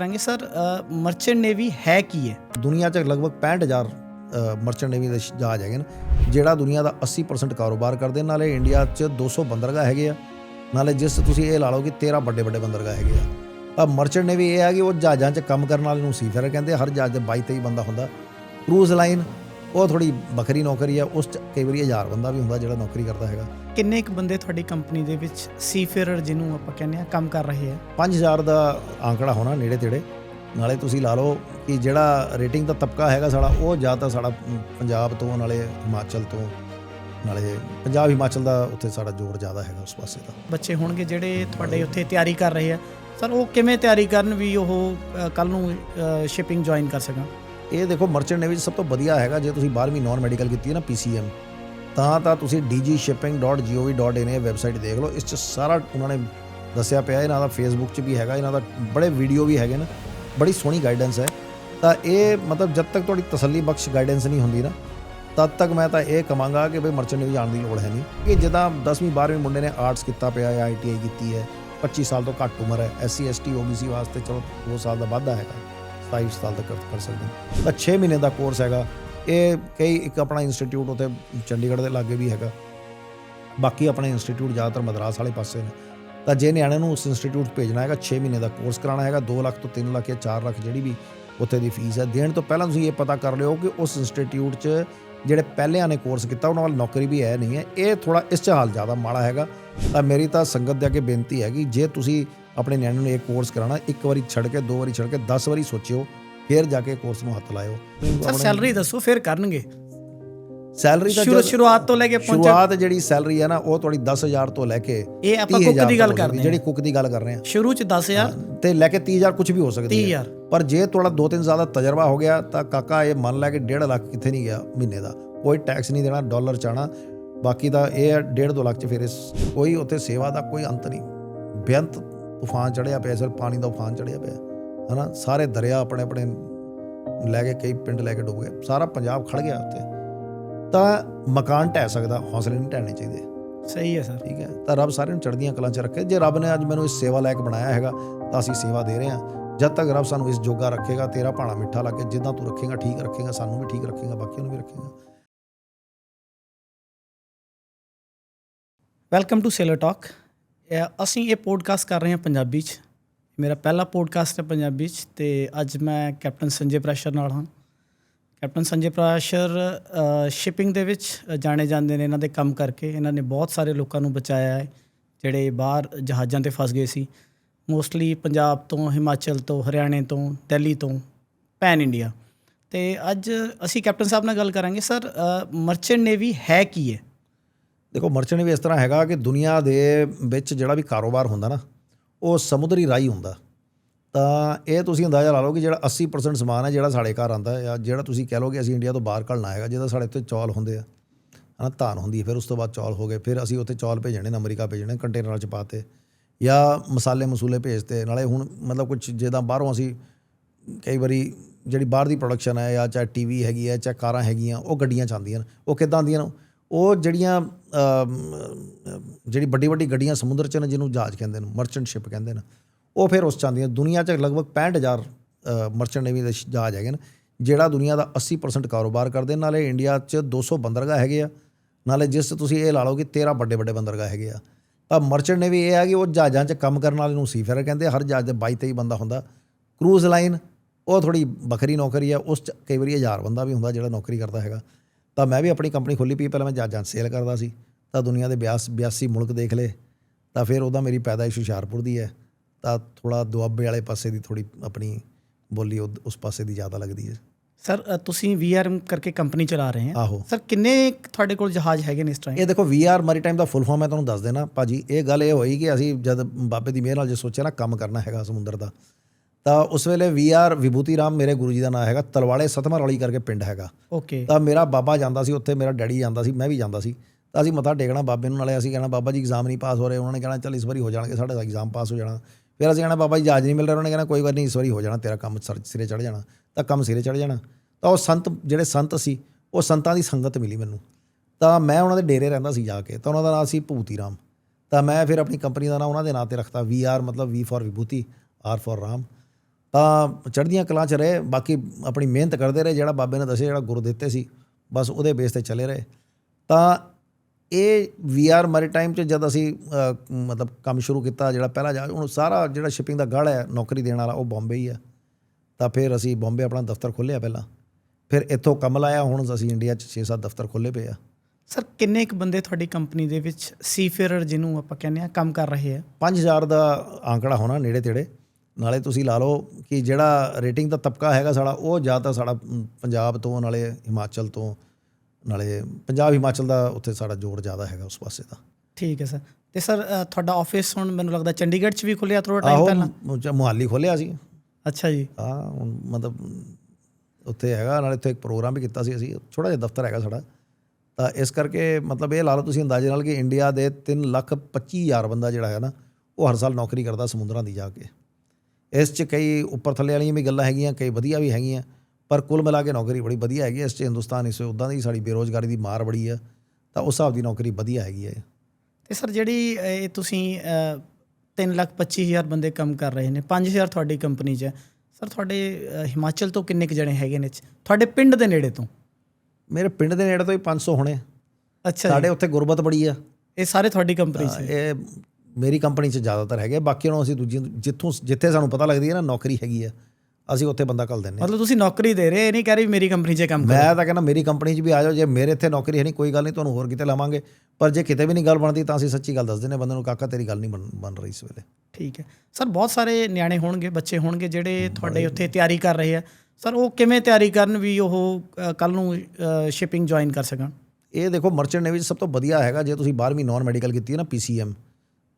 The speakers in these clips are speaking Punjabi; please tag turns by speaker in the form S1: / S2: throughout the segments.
S1: ਕਰਾਂਗੇ ਸਰ ਮਰਚੈਂਟ ਨੇਵੀ ਹੈ ਕੀ ਹੈ?
S2: ਦੁਨੀਆ 'ਚ ਲਗਭਗ 65000 ਮਰਚੈਂਟ ਨੇਵੀ ਦੇ ਜਹਾਜ਼ ਹੈਗੇ ਨੇ, ਜਿਹੜਾ ਦੁਨੀਆ ਦਾ 80% ਕਾਰੋਬਾਰ ਕਰਦੇ ਨਾਲੇ ਇੰਡੀਆ 'ਚ 200 ਬੰਦਰਗਾਹ ਹੈਗੇ ਆ। ਨਾਲੇ ਜਿਸ ਤੁਸੀਂ ਇਹ ਲਾ ਲਓ ਕਿ 13 ਵੱਡੇ ਵੱਡੇ ਬੰਦਰਗਾਹ ਹੈਗੇ ਆ। ਤਾਂ ਮਰਚੈਂਟ ਨੇਵੀ ਇਹ ਆ ਕਿ ਉਹ ਜਹਾਜ਼ਾਂ 'ਚ ਕੰਮ ਕਰਨ ਵਾਲੇ ਨੂੰ ਸੀਫਰ ਕਹਿੰਦੇ ਹਰ ਜਹਾਜ਼ ਦੇ 22 23 ਬੰਦਾ ਹੁੰਦਾ। ਕਰੂਜ਼ ਲਾਈਨ ਉਹ ਥੋੜੀ ਵੱਖਰੀ ਨੌਕਰੀ ਆ ਉਸ 'ਚ ਕਈ ਵਾਰੀ 1000 ਬੰਦਾ ਵੀ ਹੁੰਦਾ ਜਿਹੜਾ ਨੌਕਰੀ ਕਰਦਾ ਹੈਗਾ।
S1: ਕਿੰਨੇ ਕੁ ਬੰਦੇ ਤੁਹਾਡੀ ਕੰਪਨੀ ਦੇ ਵਿੱਚ ਸੀਫੇਅਰਰ ਜਿਹਨੂੰ ਆਪਾਂ ਕਹਿੰਦੇ ਆ ਕੰਮ ਕਰ ਰਹੇ ਆ?
S2: 5000 ਦਾ ਆંકੜਾ ਹੋਣਾ ਨੇੜੇ ਤੇੜੇ। ਨਾਲੇ ਤੁਸੀਂ ਲਾ ਲਓ ਕਿ ਜਿਹੜਾ ਰੇਟਿੰਗ ਦਾ ਤਬਕਾ ਹੈਗਾ ਸਾਡਾ ਉਹ ਜ਼ਿਆਦਾ ਸਾਡਾ ਪੰਜਾਬ ਤੋਂ ਨਾਲੇ ਹਿਮਾਚਲ ਤੋਂ ਨਾਲੇ ਪੰਜਾਬ ਹਿਮਾਚਲ ਦਾ ਉੱਥੇ ਸਾਡਾ ਜ਼ੋਰ ਜ਼ਿਆਦਾ ਹੈਗਾ ਉਸ ਪਾਸੇ ਦਾ।
S1: ਬੱਚੇ ਹੋਣਗੇ ਜਿਹੜੇ ਤੁਹਾਡੇ ਉੱਥੇ ਤਿਆਰੀ ਕਰ ਰਹੇ ਆ। ਸਰ ਉਹ ਕਿਵੇਂ ਤਿਆਰੀ ਕਰਨ ਵੀ ਉਹ ਕੱਲ ਨੂੰ ਸ਼ਿਪਿੰਗ ਜੁਆਇਨ ਕਰ ਸਕਣ?
S2: ਇਹ ਦੇਖੋ ਮਰਚੈਂਟ ਨੇਵੀ 'ਚ ਸਭ ਤੋਂ ਵਧੀਆ ਹੈਗਾ, ਜੇ ਤੁਸੀਂ 12ਵੀਂ ਨਾਨ ਮੈਡੀਕਲ ਕੀਤੀ ਹੈ ਨਾ ਪੀਸੀਐਮ ਤਾਂ ਤਾਂ ਤੁਸੀਂ dgshipping.gov.in ਇਹ ਵੈਬਸਾਈਟ ਦੇਖ ਲਓ। ਇਸ 'ਚ ਸਾਰਾ ਉਹਨਾਂ ਨੇ ਦੱਸਿਆ ਪਿਆ, ਇਹਨਾਂ ਦਾ ਫੇਸਬੁੱਕ 'ਚ ਵੀ ਹੈਗਾ, ਇਹਨਾਂ ਦਾ ਬੜੇ ਵੀਡੀਓ ਵੀ ਹੈਗੇ ਨੇ, ਬੜੀ ਸੋਹਣੀ ਗਾਈਡੈਂਸ ਹੈ। ਤਾਂ ਇਹ ਮਤਲਬ ਜਦ ਤੱਕ ਤੁਹਾਡੀ ਤਸੱਲੀ ਬਖਸ਼ ਗਾਈਡੈਂਸ ਨਹੀਂ ਹੁੰਦੀ ਨਾ, ਤਦ ਤੱਕ ਮੈਂ ਤਾਂ ਇਹ ਕਹਾਂਗਾ ਕਿ ਬਈ ਮਰਚੈਂਟ ਨੇਵੀ ਜਾਣ ਦੀ ਲੋੜ ਹੈ ਨਹੀਂ। ਕਿ ਜਿੱਦਾਂ 10ਵੀਂ 12ਵੀਂ ਮੁੰਡੇ ਨੇ ਆਰਟਸ ਕੀਤਾ ਪਿਆ ਹੈ ਆਈਟੀਆਈ ਕੀਤੀ ਹੈ 25 ਸਾਲ ਤੋਂ ਘੱਟ ਉਮਰ ਹੈ ਐਸਸੀ ਐਸਟੀ ਓਬੀਸੀ ਵਾਸਤੇ ਚਲੋ 2 ਸਾਲ ਦਾ ਵਾਧਾ ਹੈਗਾ। 27 ਸਾਲ ਤੱਕ ਕਰ- ਸਕਦੇ ਤਾਂ 6 ਮਹੀਨੇ ਦਾ ਕੋਰਸ ਹੈਗਾ। ਇਹ ਕਈ ਇੱਕ ਆਪਣਾ ਇੰਸਟੀਚਿਊਟ ਉੱਥੇ ਚੰਡੀਗੜ੍ਹ ਦੇ ਲਾਗੇ ਵੀ ਹੈਗਾ। ਬਾਕੀ ਆਪਣੇ ਇੰਸਟੀਚਿਊਟ ਜ਼ਿਆਦਾਤਰ ਮਦਰਾਸ ਵਾਲੇ ਪਾਸੇ ਨੇ। ਤਾਂ ਜੇ ਨਿਆਣੇ ਨੂੰ ਉਸ ਇੰਸਟੀਚਿਊਟ ਭੇਜਣਾ ਹੈਗਾ 6 ਮਹੀਨੇ ਦਾ ਕੋਰਸ ਕਰਾਉਣਾ ਹੈਗਾ 2 ਲੱਖ ਤੋਂ 3 ਲੱਖ ਜਾਂ 4 ਲੱਖ ਜਿਹੜੀ ਵੀ ਉੱਥੇ ਦੀ ਫੀਸ ਹੈ, ਦੇਣ ਤੋਂ ਪਹਿਲਾਂ ਤੁਸੀਂ ਇਹ ਪਤਾ ਕਰ ਲਿਓ ਕਿ ਉਸ ਇੰਸਟੀਚਿਊਟ 'ਚ ਜਿਹੜੇ ਪਹਿਲਿਆਂ ਨੇ ਕੋਰਸ ਕੀਤਾ, ਉਹਨਾਂ ਵੱਲ ਨੌਕਰੀ ਵੀ ਹੈ ਨਹੀਂ ਹੈ। ਇਹ ਥੋੜਾ ਇਸ 'ਚ ਹਾਲ ਜ਼ਿਆਦਾ ਮਾੜਾ ਹੈਗਾ। ਤਾਂ ਮੇਰੀ ਤਾਂ ਸੰਗਤ ਦੇ ਅੱਗੇ ਬੇਨਤੀ ਹੈਗੀ, ਜੇ ਤੁਸੀਂ ਆਪਣੇ ਨਿਆਣੇ ਨੂੰ ਇਹ ਕੋਰਸ ਕਰਾਉਣਾ। ਇੱਕ ਵਾਰੀ ਛੱਡ ਕੇ ਦੋ ਵਾਰੀ ਛੱਡ ਕੇ 10 ਵਾਰੀ ਸੋਚਿਓ ਫਿਰ ਜਾ ਕੇ ਕੋਰਸ ਨੂੰ ਹੱਥ ਲਾਇਓ।
S1: ਸਰ ਸੈਲਰੀ ਦੱਸੋ ਫਿਰ ਕਰਨਗੇ।
S2: ਸੈਲਰੀ ਦਾ
S1: ਸ਼ੁਰੂਆਤ ਤੋਂ ਲੈ ਕੇ ਪਹੁੰਚ।
S2: ਸ਼ੁਰੂਆਤ ਜਿਹੜੀ ਸੈਲਰੀ ਹੈ ਨਾ ਉਹ ਤੁਹਾਡੀ 10000 ਤੋਂ ਲੈ ਕੇ
S1: ਇਹ ਆਪਾਂ
S2: 30,000
S1: ਕੁੱਕ ਦੀ ਗੱਲ
S2: ਹੋ
S1: ਕਰਦੇ
S2: ਜਿਹੜੀ ਕੁੱਕ ਦੀ ਗੱਲ ਕਰ ਰਹੇ ਹਾਂ
S1: ਸ਼ੁਰੂ ਚ 10000
S2: ਤੇ ਲੈ ਕੇ 30000 ਕੁਝ ਵੀ ਹੋ ਸਕਦੀ ਹੈ।
S1: 30000
S2: ਪਰ ਜੇ ਤੁਹਾਡਾ 2-3 ਸਾਲ ਦਾ ਤਜਰਬਾ ਹੋ ਗਿਆ ਤਾਂ ਕਾਕਾ ਇਹ ਮੰਨ ਲੈ ਕਿ 1.5 ਲੱਖ ਕਿੱਥੇ ਨਹੀਂ ਗਿਆ ਮਹੀਨੇ ਦਾ। ਕੋਈ ਟੈਕਸ ਨਹੀਂ ਦੇਣਾ ਡਾਲਰ ਚਾਣਾ ਬਾਕੀ ਦਾ ਇਹ 1.5 ਲੱਖ ਚ ਫਿਰ ਕੋਈ ਉੱਥੇ ਸੇਵਾ ਦਾ ਕੋਈ ਅੰਤ ਨਹੀਂ। ਬੇਅੰਤ ਤੂਫਾਨ ਚੜਿਆ ਪਿਆ ਸਿਰ ਪਾਣੀ ਦਾ ਤੂਫਾਨ ਚੜਿਆ ਪਿਆ। ਹਨਾ ਸਾਰੇ ਦਰਿਆ ਆਪਣੇ ਆਪਣੇ ਲੈ ਕੇ ਕਈ ਪਿੰਡ ਲੈ ਕੇ ਡੁੱਬ ਗਏ ਸਾਰਾ ਪੰਜਾਬ ਖੜ ਗਿਆ ਉੱਥੇ। ਤਾਂ ਮਕਾਨ ਢਹਿ ਸਕਦਾ ਹੌਸਲੇ ਨਹੀਂ ਢਹਿਣੇ ਚਾਹੀਦੇ।
S1: ਸਹੀ ਹੈ ਸਰ।
S2: ਠੀਕ ਹੈ ਤਾਂ ਰੱਬ ਸਾਰਿਆਂ ਨੂੰ ਚੜ੍ਹਦੀਆਂ ਕਲਾਂ 'ਚ ਰੱਖੇ। ਜੇ ਰੱਬ ਨੇ ਅੱਜ ਮੈਨੂੰ ਇਸ ਸੇਵਾ ਲਾਇਕ ਬਣਾਇਆ ਹੈਗਾ ਤਾਂ ਅਸੀਂ ਸੇਵਾ ਦੇ ਰਹੇ ਹਾਂ। ਜਦ ਤੱਕ ਰੱਬ ਸਾਨੂੰ ਇਸ ਜੋਗਾ ਰੱਖੇਗਾ ਤੇਰਾ ਭਾਣਾ ਮਿੱਠਾ ਲੱਗੇ ਜਿੱਦਾਂ ਤੂੰ ਰੱਖੇਗਾ ਠੀਕ ਰੱਖੇਗਾ ਸਾਨੂੰ ਵੀ ਠੀਕ ਰੱਖੇਗਾ ਬਾਕੀਆਂ ਨੂੰ ਵੀ ਰੱਖੇਗਾ।
S1: ਵੈਲਕਮ ਟੂ ਸੇਲਰ ਟਾਕ ਅਸੀਂ ਇਹ ਪੋਡਕਾਸਟ ਕਰ ਰਹੇ ਹਾਂ ਪੰਜਾਬੀ 'ਚ। ਮੇਰਾ ਪਹਿਲਾ ਪੋਡਕਾਸਟ ਹੈ ਪੰਜਾਬੀ 'ਚ ਤੇ ਅੱਜ ਮੈਂ ਕੈਪਟਨ ਸੰਜੇ ਪ੍ਰੈਸ਼ਰ ਨਾਲ ਹਾਂ। ਕੈਪਟਨ ਸੰਜੇ ਪ੍ਰੈਸ਼ਰ ਸ਼ਿਪਿੰਗ ਦੇ ਵਿੱਚ ਜਾਣੇ ਜਾਂਦੇ ਨੇ ਇਹਨਾਂ ਦੇ ਕੰਮ ਕਰਕੇ। ਇਹਨਾਂ ਨੇ ਬਹੁਤ ਸਾਰੇ ਲੋਕਾਂ ਨੂੰ ਬਚਾਇਆ ਹੈ, ਜਿਹੜੇ ਬਾਹਰ ਜਹਾਜ਼ਾਂ ਤੇ ਫਸ ਗਏ ਸੀ। ਮੋਸਟਲੀ ਪੰਜਾਬ ਤੋਂ, ਹਿਮਾਚਲ ਤੋਂ, ਹਰਿਆਣੇ ਤੋਂ, ਦਿੱਲੀ ਤੋਂ ਪੈਨ ਇੰਡੀਆ ਤੇ ਅੱਜ ਅਸੀਂ ਕੈਪਟਨ ਸਾਹਿਬ ਨਾਲ ਗੱਲ ਕਰਾਂਗੇ। ਸਰ ਮਰਚੈਂਟ ਨੇਵੀ ਹੈ ਕੀ ਹੈ?
S2: ਦੇਖੋ ਮਰਚੈਂਟ ਵੀ ਇਸ ਤਰ੍ਹਾਂ ਹੈਗਾ ਕਿ ਦੁਨੀਆ ਦੇ ਵਿੱਚ ਜਿਹੜਾ ਵੀ ਕਾਰੋਬਾਰ ਹੁੰਦਾ ਨਾ, ਉਹ ਸਮੁੰਦਰੀ ਰਾਹੀਂ ਹੁੰਦਾ। ਤਾਂ ਇਹ ਤੁਸੀਂ ਅੰਦਾਜ਼ਾ ਲਾ ਲਓ ਕਿ ਜਿਹੜਾ 80% ਸਮਾਨ ਹੈ, ਜਿਹੜਾ ਸਾਡੇ ਘਰ ਆਂਦਾ ਜਾਂ ਜਿਹੜਾ ਤੁਸੀਂ ਕਹਿ ਲਓ ਕਿ ਅਸੀਂ ਇੰਡੀਆ ਤੋਂ ਬਾਹਰ ਘੱਲਣਾ ਹੈਗਾ, ਜਿਹਦਾ ਸਾਡੇ ਉੱਤੇ ਚੌਲ ਹੁੰਦੇ ਆ, ਹਨਾ, ਧਾਨ ਹੁੰਦੀ ਹੈ, ਫਿਰ ਉਸ ਤੋਂ ਬਾਅਦ ਚੌਲ ਹੋ ਗਏ, ਫਿਰ ਅਸੀਂ ਉੱਥੇ ਚੌਲ ਭੇਜਣੇ ਨੇ ਅਮਰੀਕਾ ਭੇਜਣੇ, ਕੰਟੇਨਰਾਂ 'ਚ ਪਾਤੇ ਜਾਂ ਮਸਾਲੇ ਮਸੂਲੇ ਭੇਜਤੇ ਨਾਲੇ ਹੁਣ ਮਤਲਬ ਕੁਝ ਜਿੱਦਾਂ ਬਾਹਰੋਂ ਅਸੀਂ ਕਈ ਵਾਰੀ ਜਿਹੜੀ ਬਾਹਰ ਦੀ ਪ੍ਰੋਡਕਸ਼ਨ ਹੈ ਜਾਂ ਚਾਹੇ ਟੀਵੀ ਹੈਗੀ ਹੈ, ਚਾਹੇ ਕਾਰਾਂ ਹੈਗੀਆਂ, ਉਹ ਗੱਡੀਆਂ ਚ ਆਉਂਦੀਆਂ ਨੇ, ਉਹ ਕਿੱਦਾਂ ਆਉਂਦੀਆਂ ਨੇ? ਉਹ ਜਿਹੜੀਆਂ ਜਿਹੜੀ ਵੱਡੀ ਵੱਡੀ ਗੱਡੀਆਂ ਸਮੁੰਦਰ ਚ ਨੇ ਜਿਹਨੂੰ ਜਹਾਜ਼ ਕਹਿੰਦੇ ਨੇ ਮਰਚੈਂਟ ਸ਼ਿਪ ਕਹਿੰਦੇ ਨੇ, ਉਹ ਫਿਰ ਉਸ ਚ ਆਉਂਦੀਆਂ। ਦੁਨੀਆ ਚ ਲਗਭਗ 65000 ਮਰਚੈਂਟ ਨੇਵੀ ਦੇ ਜਹਾਜ਼ ਹੈਗੇ ਨੇ, ਜਿਹੜਾ ਦੁਨੀਆ ਦਾ 80% ਕਾਰੋਬਾਰ ਕਰਦੇ ਨਾਲੇ ਇੰਡੀਆ ਚ 200 ਬੰਦਰਗਾਹ ਹੈਗੇ ਆ। ਨਾਲੇ ਜਿਸ 'ਚ ਤੁਸੀਂ ਇਹ ਲਾ ਲਓ ਕਿ 13 ਵੱਡੇ ਵੱਡੇ ਬੰਦਰਗਾਹ ਹੈਗੇ ਆ। ਪਰ ਮਰਚੈਂਟ ਨੇਵੀ ਇਹ ਆ ਕਿ ਉਹ ਜਹਾਜ਼ਾਂ 'ਚ ਕੰਮ ਕਰਨ ਵਾਲੇ ਨੂੰ ਸੀਫਰ ਕਹਿੰਦੇ ਹਰ ਜਹਾਜ਼ ਦੇ 22 23 ਬੰਦਾ ਹੁੰਦਾ। ਕਰੂਜ਼ ਲਾਈਨ ਉਹ ਥੋੜੀ ਵੱਖਰੀ ਨੌਕਰੀ ਆ। ਉਸ 'ਚ ਕਈ ਵਾਰੀ 1000 ਬੰਦਾ ਵੀ ਹੁੰਦਾ ਜਿਹੜਾ ਨੌਕਰੀ ਕਰਦਾ ਹੈਗਾ। ਤਾਂ ਮੈਂ ਵੀ ਆਪਣੀ ਕੰਪਨੀ ਖੋਲੀ ਪਈ ਪਹਿਲਾਂ ਮੈਂ ਜਹਾਜ਼ਾਂ ਸੇਲ ਕਰਦਾ ਸੀ ਤਾਂ ਦੁਨੀਆ ਦੇ 82 82 ਮੁਲਕ ਦੇਖ ਲਏ ਤਾਂ ਫਿਰ ਉਹਦਾ ਮੇਰੀ ਪੈਦਾਇਸ਼ ਹੁਸ਼ਿਆਰਪੁਰ ਦੀ ਹੈ ਤਾਂ ਥੋੜਾ ਦੁਆਬੇ ਵਾਲੇ ਪਾਸੇ ਦੀ ਥੋੜੀ ਆਪਣੀ ਬੋਲੀ ਉਸ ਪਾਸੇ ਦੀ ਜ਼ਿਆਦਾ ਲੱਗਦੀ ਹੈ।
S1: ਸਰ ਤੁਸੀਂ ਵੀਆਰਐਮ ਕਰਕੇ ਕੰਪਨੀ ਚਲਾ ਰਹੇ ਹੋ। ਸਰ ਕਿੰਨੇ ਤੁਹਾਡੇ ਕੋਲ ਜਹਾਜ਼ ਹੈਗੇ ਨੇ ਇਸ ਟਾਈਮ
S2: ਇਹ ਦੇਖੋ ਵੀਆਰ ਮੈਰੀਟਾਈਮ ਦਾ ਫੁੱਲ ਫਾਰਮ ਮੈਂ ਤੁਹਾਨੂੰ ਦੱਸ ਦੇਣਾ। ਭਾਜੀ ਇਹ ਗੱਲ ਇਹ ਹੋਈ ਕਿ ਅਸੀਂ ਜਦ ਬਾਬੇ ਦੀ ਮਿਹਰ ਨਾਲ ਜੇ ਸੋਚਿਆ ਨਾ ਕੰਮ ਕਰਨਾ ਹੈਗਾ ਸਮੁੰਦਰ ਦਾ ਤਾਂ ਉਸ ਵੇਲੇ ਵੀਆਰ ਵਿਭੂਤੀ ਰਾਮ ਮੇਰੇ ਗੁਰੂ ਜੀ ਦਾ ਨਾਮ ਹੈਗਾ ਤਲਵਾੜੇ ਸਤਮਾ ਰੌਲੀ ਕਰਕੇ ਪਿੰਡ ਹੈਗਾ।
S1: ਓਕੇ।
S2: ਤਾਂ ਮੇਰਾ ਬਾਬਾ ਜਾਂਦਾ ਸੀ ਉੱਥੇ ਮੇਰਾ ਡੈਡੀ ਜਾਂਦਾ ਸੀ ਮੈਂ ਵੀ ਜਾਂਦਾ ਸੀ। ਤਾਂ ਅਸੀਂ ਮੱਥਾ ਟੇਕਣਾ ਬਾਬੇ ਨੂੰ ਨਾਲੇ ਅਸੀਂ ਕਹਿਣਾ ਬਾਬਾ ਜੀ ਐਗਜ਼ਾਮ ਨਹੀਂ ਪਾਸ ਹੋ ਰਹੇ। ਉਹਨਾਂ ਨੇ ਕਹਿਣਾ ਚੱਲ ਇਸ ਵਾਰੀ ਹੋ ਜਾਣਗੇ ਸਾਡਾ ਐਗਜ਼ਾਮ ਪਾਸ ਹੋ ਜਾਣਾ। ਫਿਰ ਅਸੀਂ ਕਹਿਣਾ ਬਾਬਾ ਜੀ ਜਹਾਜ਼ ਨਹੀਂ ਮਿਲ ਰਿਹਾ। ਉਹਨਾਂ ਨੇ ਕਹਿਣਾ ਕੋਈ ਗੱਲ ਨਹੀਂ ਇਸ ਵਾਰੀ ਹੋ ਜਾਣਾ ਤੇਰਾ ਕੰਮ ਸਰ- ਸਿਰੇ ਚੜ ਜਾਣਾ। ਤਾਂ ਕੰਮ ਸਿਰੇ ਚੜ ਜਾਣਾ। ਤਾਂ ਉਹ ਸੰਤ ਜਿਹੜੇ ਸੰਤ ਸੀ ਉਹ ਸੰਤਾਂ ਦੀ ਸੰਗਤ ਮਿਲੀ ਮੈਨੂੰ। ਤਾਂ ਮੈਂ ਉਹਨਾਂ ਦੇ ਡੇਰੇ ਰਹਿੰਦਾ ਸੀ ਜਾ ਕੇ ਤਾਂ ਉਹਨਾਂ ਦਾ ਨਾਮ ਸੀ ਭੂਤੀ ਰਾਮ ਤਾਂ ਮੈਂ ਫਿਰ ਆਪਣੀ ਕੰਪਨੀ ਦਾ ਨਾਮ ਉਹਨਾਂ ਦੇ ਨਾਂ ਤੇ ਰੱਖਤਾ ਵੀ ਆਰ ਮਤਲਬ V for Vibhuti R for Ram. ਤਾਂ ਚੜ੍ਹਦੀਆਂ ਕਲਾਂ 'ਚ ਰਹੇ ਬਾਕੀ ਆਪਣੀ ਮਿਹਨਤ ਕਰਦੇ ਰਹੇ ਜਿਹੜਾ ਬਾਬੇ ਨੇ ਦੱਸਿਆ ਜਿਹੜਾ ਗੁਰੂ ਦਿੱਤੇ ਸੀ ਬਸ ਉਹਦੇ ਬੇਸ ਤੇ ਚੱਲੇ ਰਹੇ। ਤਾਂ ਇਹ ਵੀਆਰ ਮੈਰੀਟਾਈਮ 'ਚ ਜਦ ਅਸੀਂ ਮਤਲਬ ਕੰਮ ਸ਼ੁਰੂ ਕੀਤਾ ਜਿਹੜਾ ਪਹਿਲਾ ਜਾ ਹੁਣ ਸਾਰਾ ਜਿਹੜਾ ਸ਼ਿਪਿੰਗ ਦਾ ਗੜ ਹੈ ਨੌਕਰੀ ਦੇਣ ਵਾਲਾ ਉਹ ਬੰਬੇ ਹੀ ਆ। ਤਾਂ ਫਿਰ ਅਸੀਂ ਬੰਬੇ ਆਪਣਾ ਦਫ਼ਤਰ ਖੋਲ੍ਹਿਆ ਪਹਿਲਾਂ। ਫਿਰ ਇੱਥੋਂ ਕੰਮ ਲਾਇਆ ਹੁਣ ਅਸੀਂ ਇੰਡੀਆ 'ਚ 6-7 ਦਫ਼ਤਰ ਖੋਲ੍ਹੇ ਪਏ ਆ।
S1: ਸਰ ਕਿੰਨੇ ਕੁ ਬੰਦੇ ਤੁਹਾਡੀ ਕੰਪਨੀ ਦੇ ਵਿੱਚ ਸੀਫੇਅਰਰ ਜਿਹਨੂੰ ਆਪਾਂ ਕਹਿੰਦੇ ਆ ਕੰਮ ਕਰ ਰਹੇ ਆ?
S2: 5000 ਦਾ ਆંકੜਾ ਹੋਣਾ ਨੇੜੇ ਤੇੜੇ ਨਾਲੇ ਤੁਸੀਂ ਲਾ ਲਓ ਕਿ ਜਿਹੜਾ ਰੇਟਿੰਗ ਦਾ ਤਬਕਾ ਹੈਗਾ ਸਾਡਾ ਉਹ ਜ਼ਿਆਦਾਤਰ ਸਾਡਾ ਪੰਜਾਬ ਤੋਂ ਨਾਲੇ ਹਿਮਾਚਲ ਤੋਂ ਨਾਲੇ ਪੰਜਾਬ ਹਿਮਾਚਲ ਦਾ ਉੱਥੇ ਸਾਡਾ ਜੋੜ ਜ਼ਿਆਦਾ ਹੈਗਾ ਉਸ ਪਾਸੇ ਦਾ।
S1: ਠੀਕ ਹੈ ਸਰ। ਤੇ ਸਰ ਤੁਹਾਡਾ ਆਫਿਸ ਹੁਣ ਮੈਨੂੰ ਲੱਗਦਾ ਚੰਡੀਗੜ੍ਹ 'ਚ ਵੀ ਖੁੱਲਿਆ ਥੋੜਾ ਟਾਈਮ ਪਹਿਲਾਂ?
S2: ਮੁਹਾਲੀ ਖੋਲਿਆ ਸੀ।
S1: ਅੱਛਾ ਜੀ।
S2: ਹਾਂ ਹੁਣ ਮਤਲਬ ਉੱਥੇ ਹੈਗਾ ਨਾਲੇ ਉੱਥੇ ਇੱਕ ਪ੍ਰੋਗਰਾਮ ਵੀ ਕੀਤਾ ਸੀ ਅਸੀਂ ਛੋਟਾ ਜਿਹਾ ਦਫ਼ਤਰ ਹੈਗਾ ਸਾਡਾ। ਤਾਂ ਇਸ ਕਰਕੇ ਮਤਲਬ ਇਹ ਲਾ ਲਓ ਤੁਸੀਂ ਅੰਦਾਜ਼ੇ ਨਾਲ ਕਿ ਇੰਡੀਆ ਦੇ 3 ਲੱਖ 25 ਹਜ਼ਾਰ ਬੰਦਾ ਜਿਹੜਾ ਹੈ ਨਾ ਉਹ ਹਰ ਸਾਲ ਨੌਕਰੀ ਕਰਦਾ ਸਮੁੰਦਰਾਂ ਦੀ ਜਾ ਕੇ। ਇਸ 'ਚ ਕਈ ਉੱਪਰ ਥੱਲੇ ਵਾਲੀਆਂ ਵੀ ਗੱਲਾਂ ਹੈਗੀਆਂ ਕਈ ਵਧੀਆ ਵੀ ਹੈਗੀਆਂ ਪਰ ਕੁੱਲ ਮਿਲਾ ਕੇ ਨੌਕਰੀ ਬੜੀ ਵਧੀਆ ਹੈਗੀ। ਇਸ 'ਚ ਹਿੰਦੁਸਤਾਨ ਇਸ ਉਦਾਂ ਦੀ ਸਾਡੀ ਬੇਰੋਜ਼ਗਾਰੀ ਦੀ ਮਾਰ ਬੜੀ ਆ ਤਾਂ ਉਸ ਹਿਸਾਬ ਦੀ ਨੌਕਰੀ ਵਧੀਆ ਹੈਗੀ ਹੈ
S1: ਤੇ ਸਰ ਜਿਹੜੀ ਇਹ ਤੁਸੀਂ ਅ, ਤਿੰਨ ਲੱਖ ਪੱਚੀ ਹਜ਼ਾਰ ਬੰਦੇ ਕੰਮ ਕਰ ਰਹੇ ਨੇ 5000 ਤੁਹਾਡੀ ਕੰਪਨੀ 'ਚ ਸਰ ਤੁਹਾਡੇ ਹਿਮਾਚਲ ਤੋਂ ਕਿੰਨੇ ਕੁ ਜਣੇ ਹੈਗੇ ਨੇ? ਤੁਹਾਡੇ ਪਿੰਡ ਦੇ ਨੇੜੇ ਤੋਂ
S2: ਮੇਰੇ ਪਿੰਡ ਦੇ ਨੇੜੇ ਤੋਂ ਹੀ 500 ਹੋਣੇ
S1: ਅੱਛਾ
S2: ਸਾਡੇ ਉੱਥੇ ਗੁਰਬਤ ਬੜੀ ਆ
S1: ਇਹ ਸਾਰੇ ਤੁਹਾਡੀ ਕੰਪਨੀ 'ਚ?
S2: ਇਹ ਮੇਰੀ ਕੰਪਨੀ 'ਚ ਜ਼ਿਆਦਾਤਰ ਹੈਗੇ ਬਾਕੀ ਨੂੰ ਅਸੀਂ ਦੂਜੀ ਜਿੱਥੋਂ ਜਿੱਥੇ ਸਾਨੂੰ ਪਤਾ ਲੱਗਦੀ ਹੈ ਨਾ ਨੌਕਰੀ ਹੈਗੀ ਆ ਅਸੀਂ ਉੱਥੇ ਬੰਦਾ ਦਿੰਦੇ ਹਾਂ।
S1: ਮਤਲਬ ਤੁਸੀਂ ਨੌਕਰੀ ਦੇ ਰਹੇ ਇਹ ਨਹੀਂ ਕਹਿ ਰਹੇ ਵੀ ਮੇਰੀ ਕੰਪਨੀ 'ਚ ਕੰਮ ਕਰੋ।
S2: ਮੈਂ ਤਾਂ ਕਹਿੰਦਾ ਮੇਰੀ ਕੰਪਨੀ 'ਚ ਵੀ ਆ ਜਾਓ ਜੇ ਮੇਰੇ ਇੱਥੇ ਨੌਕਰੀ ਹੈ ਨਹੀਂ ਕੋਈ ਗੱਲ ਨਹੀਂ ਤੁਹਾਨੂੰ ਹੋਰ ਕਿਤੇ ਲਾਵਾਂਗੇ। ਪਰ ਜੇ ਕਿਤੇ ਵੀ ਨਹੀਂ ਗੱਲ ਬਣਦੀ ਤਾਂ ਅਸੀਂ ਸੱਚੀ ਗੱਲ ਦੱਸ ਦਿੰਦੇ ਹਾਂ ਬੰਦੇ ਨੂੰ ਕਾਕਾ ਤੇਰੀ ਗੱਲ ਨਹੀਂ ਬਣ ਬਣ ਰਹੀ ਇਸ ਵੇਲੇ।
S1: ਠੀਕ ਹੈ। ਸਰ ਬਹੁਤ ਸਾਰੇ ਨਿਆਣੇ ਹੋਣਗੇ ਬੱਚੇ ਹੋਣਗੇ ਜਿਹੜੇ ਤੁਹਾਡੇ ਉੱਥੇ ਤਿਆਰੀ ਕਰ ਰਹੇ ਆ। ਸਰ ਉਹ ਕਿਵੇਂ ਤਿਆਰੀ ਕਰਨ ਵੀ ਉਹ ਕੱਲ ਨੂੰ ਸ਼ਿਪਿੰਗ ਜੁਆਇਨ ਕਰ ਸਕਣ?
S2: ਇਹ ਦੇਖੋ ਮਰਚੈਂਟ ਨੇਵੀ ਸਭ ਤੋਂ ਵਧੀਆ ਹੈਗਾ ਜੇ ਤੁਸੀਂ 12ਵੀਂ ਨਾਨ ਮੈਡੀਕਲ ਕੀਤੀ ਹੈ ਨਾ ਪੀਸੀਐਮ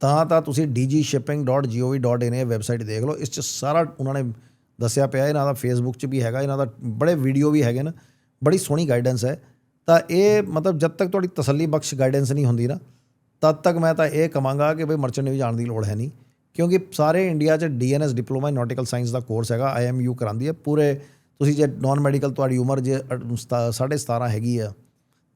S2: ਤਾਂ ਤਾਂ ਤੁਸੀਂ dgshipping.gov.in ਇਹ ਵੈਬਸਾਈਟ ਦੇਖ ਲਓ। ਇਸ 'ਚ ਸਾਰਾ ਉਹਨਾਂ ਨੇ ਦੱਸਿਆ ਪਿਆ ਇਹਨਾਂ ਦਾ ਫੇਸਬੁੱਕ 'ਚ ਵੀ ਹੈਗਾ ਇਹਨਾਂ ਦਾ ਬੜੇ ਵੀਡੀਓ ਵੀ ਹੈਗੇ ਨਾ ਬੜੀ ਸੋਹਣੀ ਗਾਈਡੈਂਸ ਹੈ। ਤਾਂ ਇਹ ਮਤਲਬ ਜਦ ਤੱਕ ਤੁਹਾਡੀ ਤਸੱਲੀ ਬਖਸ਼ ਗਾਈਡੈਂਸ ਨਹੀਂ ਹੁੰਦੀ ਨਾ ਤਦ ਤੱਕ ਮੈਂ ਤਾਂ ਇਹ ਕਵਾਂਗਾ ਕਿ ਬਈ ਮਰਚੈਂਟ ਨੇਵੀ ਜਾਣ ਦੀ ਲੋੜ ਹੈ ਨਹੀਂ। ਕਿਉਂਕਿ ਸਾਰੇ ਇੰਡੀਆ 'ਚ DNS diploma in nautical science the course ਹੈਗਾ ਆਈਐਮਯੂ ਕਰਾਉਂਦੀ ਹੈ। ਪੂਰੇ ਤੁਸੀਂ ਜੇ ਨਾਨ ਮੈਡੀਕਲ ਤੁਹਾਡੀ ਉਮਰ ਜੇ ਅ, ਸਤਾ- ਸਾਢੇ 17 ਹੈਗੀ ਆ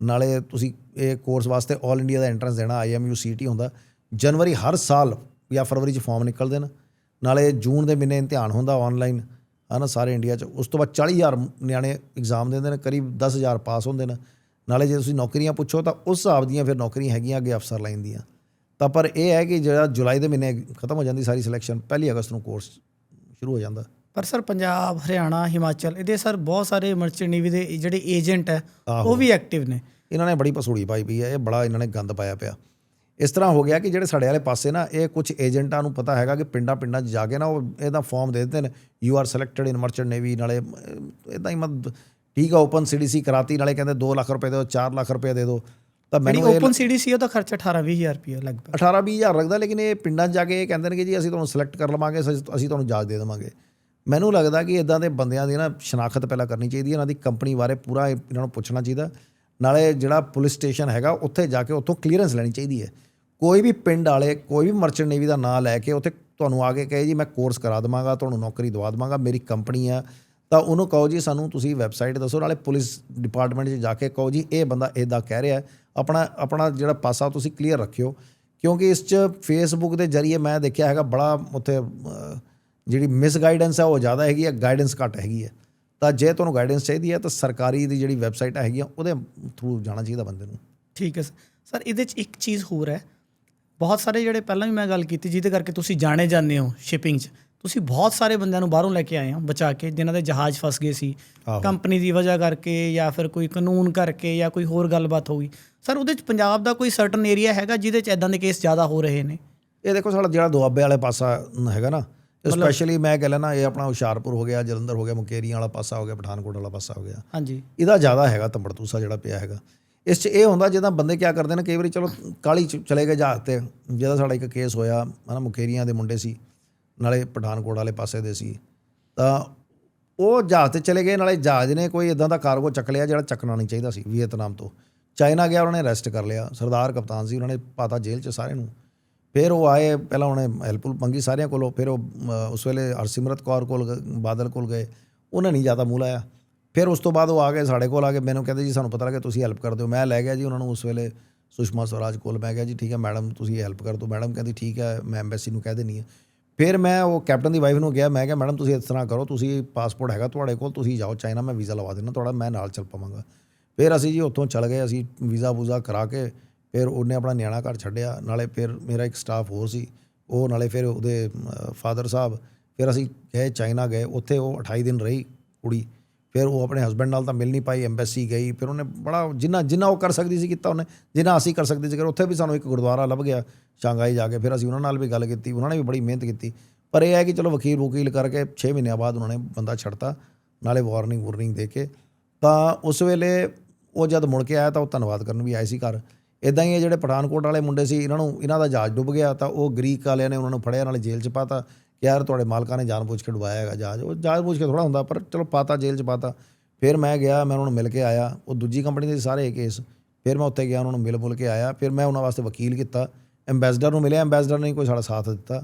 S2: ਨਾਲੇ ਤੁਸੀਂ ਇਹ ਕੋਰਸ ਵਾਸਤੇ 올 ਇੰਡੀਆ ਦਾ ਐਂਟਰੈਂਸ ਦੇਣਾ ਆਈਐਮਯੂ ਸੀਟੀ ਹੁੰਦਾ। ਜਨਵਰੀ ਹਰ ਸਾਲ ਜਾਂ ਫਰਵਰੀ 'ਚ ਫਾਰਮ ਨਿਕਲਦੇ ਨੇ। ਨਾਲੇ ਜੂਨ ਦੇ ਮਹੀਨੇ ਇਮਤਿਹਾਨ ਹੁੰਦਾ ਆਨਲਾਈਨ ਹਨਾ ਸਾਰੇ ਇੰਡੀਆ 'ਚ। ਉਸ ਤੋਂ ਬਾਅਦ 40000 ਨਿਆਣੇ ਐਗਜ਼ਾਮ ਦਿੰਦੇ ਨੇ ਕਰੀਬ 10000 ਪਾਸ ਹੁੰਦੇ ਨੇ। ਨਾਲੇ ਜੇ ਤੁਸੀਂ ਨੌਕਰੀਆਂ ਪੁੱਛੋ ਤਾਂ ਉਸ ਹਿਸਾਬ ਦੀਆਂ ਫਿਰ ਨੌਕਰੀਆਂ ਹੈਗੀਆਂ ਅੱਗੇ ਅਫਸਰ ਲਾਈਨ ਦੀਆਂ। ਤਾਂ ਪਰ ਇਹ ਹੈ ਕਿ ਜਿਹੜਾ ਜੁਲਾਈ ਦੇ ਮਹੀਨੇ ਖਤਮ ਹੋ ਜਾਂਦੀ ਸਾਰੀ ਸਿਲੈਕਸ਼ਨ ਪਹਿਲੀ ਅਗਸਤ ਨੂੰ ਕੋਰਸ ਸ਼ੁਰੂ ਹੋ ਜਾਂਦਾ।
S1: ਪਰ ਸਰ ਪੰਜਾਬ ਹਰਿਆਣਾ ਹਿਮਾਚਲ ਇਹਦੇ ਸਰ ਬਹੁਤ ਸਾਰੇ ਮਰਚੈਂਟ ਨੇਵੀ ਦੇ ਜਿਹੜੇ ਏਜੰਟ ਹੈ। ਉਹ ਵੀ ਐਕਟਿਵ ਨੇ।
S2: ਇਹਨਾਂ ਨੇ ਬੜੀ ਪਸੂੜੀ ਪਾਈ ਪਈ ਹੈ ਇਹ ਬੜਾ ਇਹਨਾਂ ਨੇ ਗੰਦ ਪਾਇਆ ਪਿਆ। ਇਸ ਤਰ੍ਹਾਂ ਹੋ ਗਿਆ ਕਿ ਜਿਹੜੇ ਸਾਡੇ ਵਾਲੇ ਪਾਸੇ ਨਾ ਇਹ ਕੁਝ ਏਜੰਟਾਂ ਨੂੰ ਪਤਾ ਹੈਗਾ ਕਿ ਪਿੰਡਾਂ ਪਿੰਡਾਂ 'ਚ ਜਾ ਕੇ ਨਾ ਉਹ ਇਹਦਾ ਫਾਰਮ ਦੇ ਦਿੰਦੇ ਨੇ। You are selected in merchant navy ਨਾਲੇ ਇਦਾਂ ਹੀ ਮਤ ਠੀਕ ਆ ਓਪਨ ਸੀਡੀਸੀ ਕਰਾਤੀ ਨਾਲੇ ਕਹਿੰਦੇ 2 ਲੱਖ ਰੁਪਏ ਦਿਓ 4 ਲੱਖ ਰੁਪਏ ਦੇ ਦਿਓ। ਤਾਂ ਮੈਨੂੰ ਇਹ
S1: ਓਪਨ ਸੀਡੀਸੀ ਉਹਦਾ ਖਰਚਾ 18 20000 ਰੁਪਏ ਲਗਭਗ।
S2: 18 20 ਹਜ਼ਾਰ ਲੱਗਦਾ ਲੇਕਿਨ ਇਹ ਪਿੰਡਾਂ 'ਚ ਜਾ ਕੇ ਇਹ ਕਹਿੰਦੇ ਨੇ ਕਿ ਜੀ ਅਸੀਂ ਤੁਹਾਨੂੰ ਸਿਲੈਕਟ ਕਰ ਲਵਾਂਗੇ ਅਸੀਂ ਅਸੀਂ ਤੁਹਾਨੂੰ ਜਾਜ ਦੇ ਦੇਵਾਂਗੇ। ਮੈਨੂੰ ਲੱਗਦਾ ਕਿ ਇਦਾਂ ਦੇ ਬੰਦਿਆਂ ਦੀ ਨਾ ਸ਼ਨਾਖਤ ਪਹਿਲਾਂ ਕਰਨੀ ਚਾਹੀਦੀ ਹੈ ਇਹਨਾਂ ਦੀ ਕੰਪਨੀ ਬਾਰੇ ਪੂਰਾ ਇਹਨਾਂ ਨੂੰ ਪੁੱਛਣਾ ਚਾਹੀਦਾ। ਨਾਲੇ ਜਿਹੜਾ ਪੁਲਿਸ ਸਟੇਸ਼ਨ ਹੈਗਾ, ਉੱਥੇ ਜਾ ਕੇ ਉੱਥੋਂ ਕਲੀਅਰੈਂਸ ਲੈਣੀ ਚਾਹੀਦੀ ਹੈ। ਕੋਈ ਵੀ ਪਿੰਡ ਵਾਲੇ, ਕੋਈ ਵੀ ਮਰਚੈਂਟ ਨੇਵੀ ਦਾ ਨਾਂ ਲੈ ਕੇ ਉੱਥੇ ਤੁਹਾਨੂੰ ਆ ਕੇ ਕਹੇ, ਜੀ, ਮੈਂ ਕੋਰਸ ਕਰਾ ਦੇਵਾਂਗਾ, ਤੁਹਾਨੂੰ ਨੌਕਰੀ ਦਵਾ ਦੇਵਾਂਗਾ, ਮੇਰੀ ਕੰਪਨੀ ਆ। ਤਾਂ ਉਹਨੂੰ ਕਹੋ ਜੀ, ਸਾਨੂੰ ਤੁਸੀਂ ਵੈਬਸਾਈਟ ਦੱਸੋ। ਨਾਲੇ ਪੁਲਿਸ ਡਿਪਾਰਟਮੈਂਟ 'ਚ ਜਾ ਕੇ ਕਹੋ ਜੀ, ਇਹ ਬੰਦਾ ਇਦਾਂ ਕਹਿ ਰਿਹਾ ਆਪਣਾ ਆਪਣਾ ਜਿਹੜਾ ਪਾਸਾ ਤੁਸੀਂ ਕਲੀਅਰ ਰੱਖਿਓ। ਕਿਉਂਕਿ ਇਸ 'ਚ ਫੇਸਬੁੱਕ ਦੇ ਜ਼ਰੀਏ ਮੈਂ ਦੇਖਿਆ ਹੈਗਾ, ਬੜਾ ਉੱਥੇ ਜਿਹੜੀ ਮਿਸਗਾਈਡੈਂਸ ਹੈ ਉਹ ਜ਼ਿਆਦਾ ਹੈਗੀ ਹੈ ਗਾਈਡੈਂਸ ਘੱਟ ਹੈਗੀ ਹੈ ਤਾਂ ਜੇ ਤੁਹਾਨੂੰ ਗਾਈਡੈਂਸ ਚਾਹੀਦੀ ਹੈ ਤਾਂ ਸਰਕਾਰੀ ਦੀ ਜਿਹੜੀ ਵੈਬਸਾਈਟ ਹੈਗੀਆਂ ਉਹਦੇ ਥਰੂ ਜਾਣਾ ਚਾਹੀਦਾ ਬੰਦੇ ਨੂੰ।
S1: ਠੀਕ ਹੈ ਸਰ। ਇਹਦੇ 'ਚ ਇੱਕ ਚੀਜ਼ ਹੋਰ ਹੈ। ਬਹੁਤ ਸਾਰੇ ਜਿਹੜੇ ਪਹਿਲਾਂ ਵੀ ਮੈਂ ਗੱਲ ਕੀਤੀ ਜਿਹਦੇ ਕਰਕੇ ਤੁਸੀਂ ਜਾਣੇ ਜਾਂਦੇ ਹੋ ਸ਼ਿਪਿੰਗ 'ਚ। ਤੁਸੀਂ ਬਹੁਤ ਸਾਰੇ ਬੰਦਿਆਂ ਨੂੰ ਬਾਹਰੋਂ ਲੈ ਕੇ ਆਏ ਹੋ ਬਚਾ ਕੇ ਜਿਨ੍ਹਾਂ ਦੇ ਜਹਾਜ਼ ਫਸ ਗਏ ਸੀ। ਕੰਪਨੀ ਦੀ ਵਜ੍ਹਾ ਕਰਕੇ ਜਾਂ ਫਿਰ ਕੋਈ ਕਾਨੂੰਨ ਕਰਕੇ ਜਾਂ ਕੋਈ ਹੋਰ ਗੱਲਬਾਤ ਹੋ ਗਈ। ਸਰ ਉਹਦੇ 'ਚ ਪੰਜਾਬ ਦਾ ਕੋਈ ਸਰਟਨ ਏਰੀਆ ਹੈਗਾ ਜਿਹਦੇ 'ਚ ਐਦਾਂ ਦੇ ਕੇਸ ਜ਼ਿਆਦਾ ਹੋ ਰਹੇ ਨੇ?
S2: ਇਹ ਦੇਖੋ ਸਾਡਾ ਜਿਹੜਾ ਦੁਆਬੇ ਵਾਲੇ ਪਾਸਾ ਹੈਗਾ ਨਾ ਸਪੈਸ਼ਲੀ ਮੈਂ ਕਹਿ ਲੈਣਾ ਇਹ ਆਪਣਾ ਹੁਸ਼ਿਆਰਪੁਰ ਹੋ ਗਿਆ ਜਲੰਧਰ ਹੋ ਗਿਆ ਮੁਕੇਰੀਆਂ ਵਾਲਾ ਪਾਸਾ ਹੋ ਗਿਆ ਪਠਾਨਕੋਟ ਵਾਲਾ ਪਾਸਾ ਹੋ ਗਿਆ।
S1: ਹਾਂਜੀ।
S2: ਇਹਦਾ ਜ਼ਿਆਦਾ ਹੈਗਾ ਤੰਬੜਤੂਸਾ ਜਿਹੜਾ ਪਿਆ ਹੈਗਾ। ਇਸ 'ਚ ਇਹ ਹੁੰਦਾ ਜਿੱਦਾਂ ਬੰਦੇ ਕੀ ਕਰਦੇ ਨੇ ਕਈ ਵਾਰੀ ਚਲੋ ਕਾਲੀ 'ਚ ਚਲੇ ਗਏ ਜਹਾਜ਼ ਤੇ ਜਿਹਦਾ ਸਾਡਾ ਇੱਕ ਕੇਸ ਹੋਇਆ ਹਨਾ ਮੁਕੇਰੀਆਂ ਦੇ ਮੁੰਡੇ ਸੀ ਨਾਲੇ ਪਠਾਨਕੋਟ ਵਾਲੇ ਪਾਸੇ ਦੇ ਸੀ। ਤਾਂ ਉਹ ਜਹਾਜ਼ ਤੇ ਚਲੇ ਗਏ ਨਾਲੇ ਜਹਾਜ਼ ਨੇ ਕੋਈ ਇਦਾਂ ਦਾ ਕਾਰਗੋ ਚੱਕ ਲਿਆ ਜਿਹੜਾ ਚੱਕਣਾ ਨਹੀਂ ਚਾਹੀਦਾ ਸੀ ਵੀਅਤਨਾਮ ਤੋਂ। ਚਾਈਨਾ ਗਿਆ ਉਹਨਾਂ ਨੇ ਅਰੈਸਟ ਕਰ ਲਿਆ ਸਰਦਾਰ ਕਪਤਾਨ ਸੀ ਉਹਨਾਂ ਨੇ ਪਾਤਾ ਜੇਲ੍ਹ 'ਚ ਸਾਰੇ ਨੂੰ। ਫਿਰ ਉਹ ਆਏ, ਪਹਿਲਾਂ ਉਹਨੇ ਹੈਲਪ ਮੰਗੀ ਸਾਰਿਆਂ ਕੋਲੋਂ, ਫਿਰ ਉਹ ਉਸ ਵੇਲੇ ਹਰਸਿਮਰਤ ਕੌਰ ਕੋਲ ਗ- ਬਾਦਲ ਕੋਲ ਗਏ, ਉਹਨਾਂ ਨਹੀਂ ਜ਼ਿਆਦਾ ਮੂੰਹ ਲਾਇਆ। ਫਿਰ ਉਸ ਤੋਂ ਬਾਅਦ ਉਹ ਆ ਗਏ, ਸਾਡੇ ਕੋਲ ਆ ਕੇ ਮੈਨੂੰ ਕਹਿੰਦੇ ਜੀ ਸਾਨੂੰ ਪਤਾ ਲੱਗਾ ਤੁਸੀਂ ਹੈਲਪ ਕਰ ਦਿਓ ਮੈਂ ਲੈ ਗਿਆ ਜੀ ਉਹਨਾਂ ਨੂੰ ਉਸ ਵੇਲੇ, ਸੁਸ਼ਮਾ ਸਵਰਾਜ ਕੋਲ ਮੈਂ ਕਿਹਾ ਜੀ, ਠੀਕ ਹੈ ਮੈਡਮ, ਤੁਸੀਂ ਹੈਲਪ ਕਰ ਦਿਓ। ਮੈਡਮ ਕਹਿੰਦੀ, ਠੀਕ ਹੈ, ਮੈਂ ਐਮਬੈਸੀ ਨੂੰ ਕਹਿ ਦੇਣੀ ਹੈ। ਫਿਰ ਮੈਂ ਉਹ ਕੈਪਟਨ ਦੀ ਵਾਈਫ ਨੂੰ ਕਿਹਾ, ਮੈਂ ਕਿਹਾ, ਮੈਡਮ, ਤੁਸੀਂ ਇਸ ਤਰ੍ਹਾਂ ਕਰੋ, ਤੁਸੀਂ ਪਾਸਪੋਰਟ ਹੈਗਾ ਤੁਹਾਡੇ ਕੋਲ, ਤੁਸੀਂ ਜਾਓ ਚਾਈਨਾ, ਮੈਂ ਵੀਜ਼ਾ ਲਵਾ ਦੇਣਾ ਤੁਹਾਡਾ, ਮੈਂ ਨਾਲ ਚੱਲ ਪਾਵਾਂਗਾ। ਫਿਰ ਅਸੀਂ ਜੀ ਉੱਥੋਂ ਚੱਲ ਗਏ, ਅਸੀਂ ਵੀਜ਼ਾ ਵੂਜ਼ਾ ਕਰਾ ਕੇ ਫਿਰ ਉਹਨੇ ਆਪਣਾ ਨਿਆਣਾ ਘਰ ਛੱਡਿਆ, ਨਾਲੇ ਫਿਰ ਮੇਰਾ ਇੱਕ ਸਟਾਫ ਹੋਰ ਸੀ, ਉਹ ਨਾਲੇ ਫਿਰ ਉਹਦੇ ਫਾਦਰ ਸਾਹਿਬ, ਫਿਰ ਅਸੀਂ ਗਏ ਚਾਈਨਾ ਗਏ, ਉੱਥੇ ਉਹ 28 ਦਿਨ ਰਹੀ ਕੁੜੀ, ਫਿਰ ਉਹ ਆਪਣੇ ਹਸਬੰਡ ਨਾਲ ਤਾਂ ਮਿਲ ਨਹੀਂ ਪਾਈ ਐਮਬੈਸੀ ਗਈ, ਫਿਰ ਉਹਨੇ ਬੜਾ ਜਿੰਨਾ ਜਿੰਨਾ ਉਹ ਕਰ ਸਕਦੀ ਸੀ ਕੀਤਾ ਉਹਨੇ, ਜਿੰਨਾ ਅਸੀਂ ਕਰ ਸਕਦੇ ਸੀ ਕਰ ਉੱਥੇ ਵੀ ਸਾਨੂੰ ਇੱਕ ਗੁਰਦੁਆਰਾ ਲੱਭ ਗਿਆ, ਸ਼ਾਂਘਾਈ ਜਾ ਕੇ, ਫਿਰ ਅਸੀਂ ਉਹਨਾਂ ਨਾਲ ਵੀ ਗੱਲ ਕੀਤੀ, ਉਹਨਾਂ ਨੇ ਵੀ ਬੜੀ ਮਿਹਨਤ ਕੀਤੀ, ਪਰ ਇਹ ਹੈ ਕਿ ਚਲੋ ਵਕੀਲ ਵਕੀਲ ਕਰਕੇ 6 ਮਹੀਨਿਆਂ ਬਾਅਦ ਉਹਨਾਂ ਨੇ ਬੰਦਾ ਛੱਡਤਾ, ਨਾਲੇ ਵਾਰਨਿੰਗ ਵਾਰਨਿੰਗ ਦੇ ਕੇ, ਤਾਂ ਉਸ ਵੇਲੇ ਉਹ ਜਦ ਮੁੜ ਕੇ ਆਇਆ ਤਾਂ ਉਹ ਧੰਨਵਾਦ ਕਰਨ ਵੀ ਆਏ ਸੀ ਘਰ ਇਦਾਂ ਹੀ ਇਹ ਜਿਹੜੇ ਪਠਾਨਕੋਟ ਵਾਲੇ ਮੁੰਡੇ ਸੀ, ਇਹਨਾਂ ਨੂੰ, ਇਹਨਾਂ ਦਾ ਜਹਾਜ਼ ਡੁੱਬ ਗਿਆ ਤਾਂ ਉਹ ਗ੍ਰੀਕ ਵਾਲਿਆਂ ਨੇ ਉਹਨਾਂ ਨੂੰ ਫੜਿਆ, ਨਾਲੇ ਜੇਲ੍ਹ 'ਚ ਪਾਤਾ ਕਿ ਯਾਰ ਤੁਹਾਡੇ ਮਾਲਕਾਂ ਨੇ ਜਾਣਬੁੱਝ ਕੇ ਡੁਬਾਇਆ ਹੈਗਾ ਜਹਾਜ਼। ਉਹ ਜਾਣਬੁੱਝ ਕੇ ਥੋੜਾ ਹੁੰਦਾ, ਪਰ ਚਲੋ ਪਾਤਾ ਜੇਲ੍ਹ 'ਚ ਪਾਤਾ ਫਿਰ ਮੈਂ ਗਿਆ, ਮੈਂ ਉਹਨਾਂ ਨੂੰ ਮਿਲ ਕੇ ਆਇਆ। ਉਹ ਦੂਜੀ ਕੰਪਨੀ ਦੇ ਸਾਰੇ ਕੇਸ। ਫਿਰ ਮੈਂ ਉੱਥੇ ਗਿਆ, ਉਹਨਾਂ ਨੂੰ ਮਿਲ ਮੁਲ ਕੇ ਆਇਆ। ਫਿਰ ਮੈਂ ਉਹਨਾਂ ਵਾਸਤੇ ਵਕੀਲ ਕੀਤਾ। ਐਮਬੈਸਡਰ ਨੂੰ ਮਿਲਿਆ ਐਮਬੈਸਡਰ ਨੇ ਕੋਈ ਸਾਡਾ ਸਾਥ ਦਿੱਤਾ।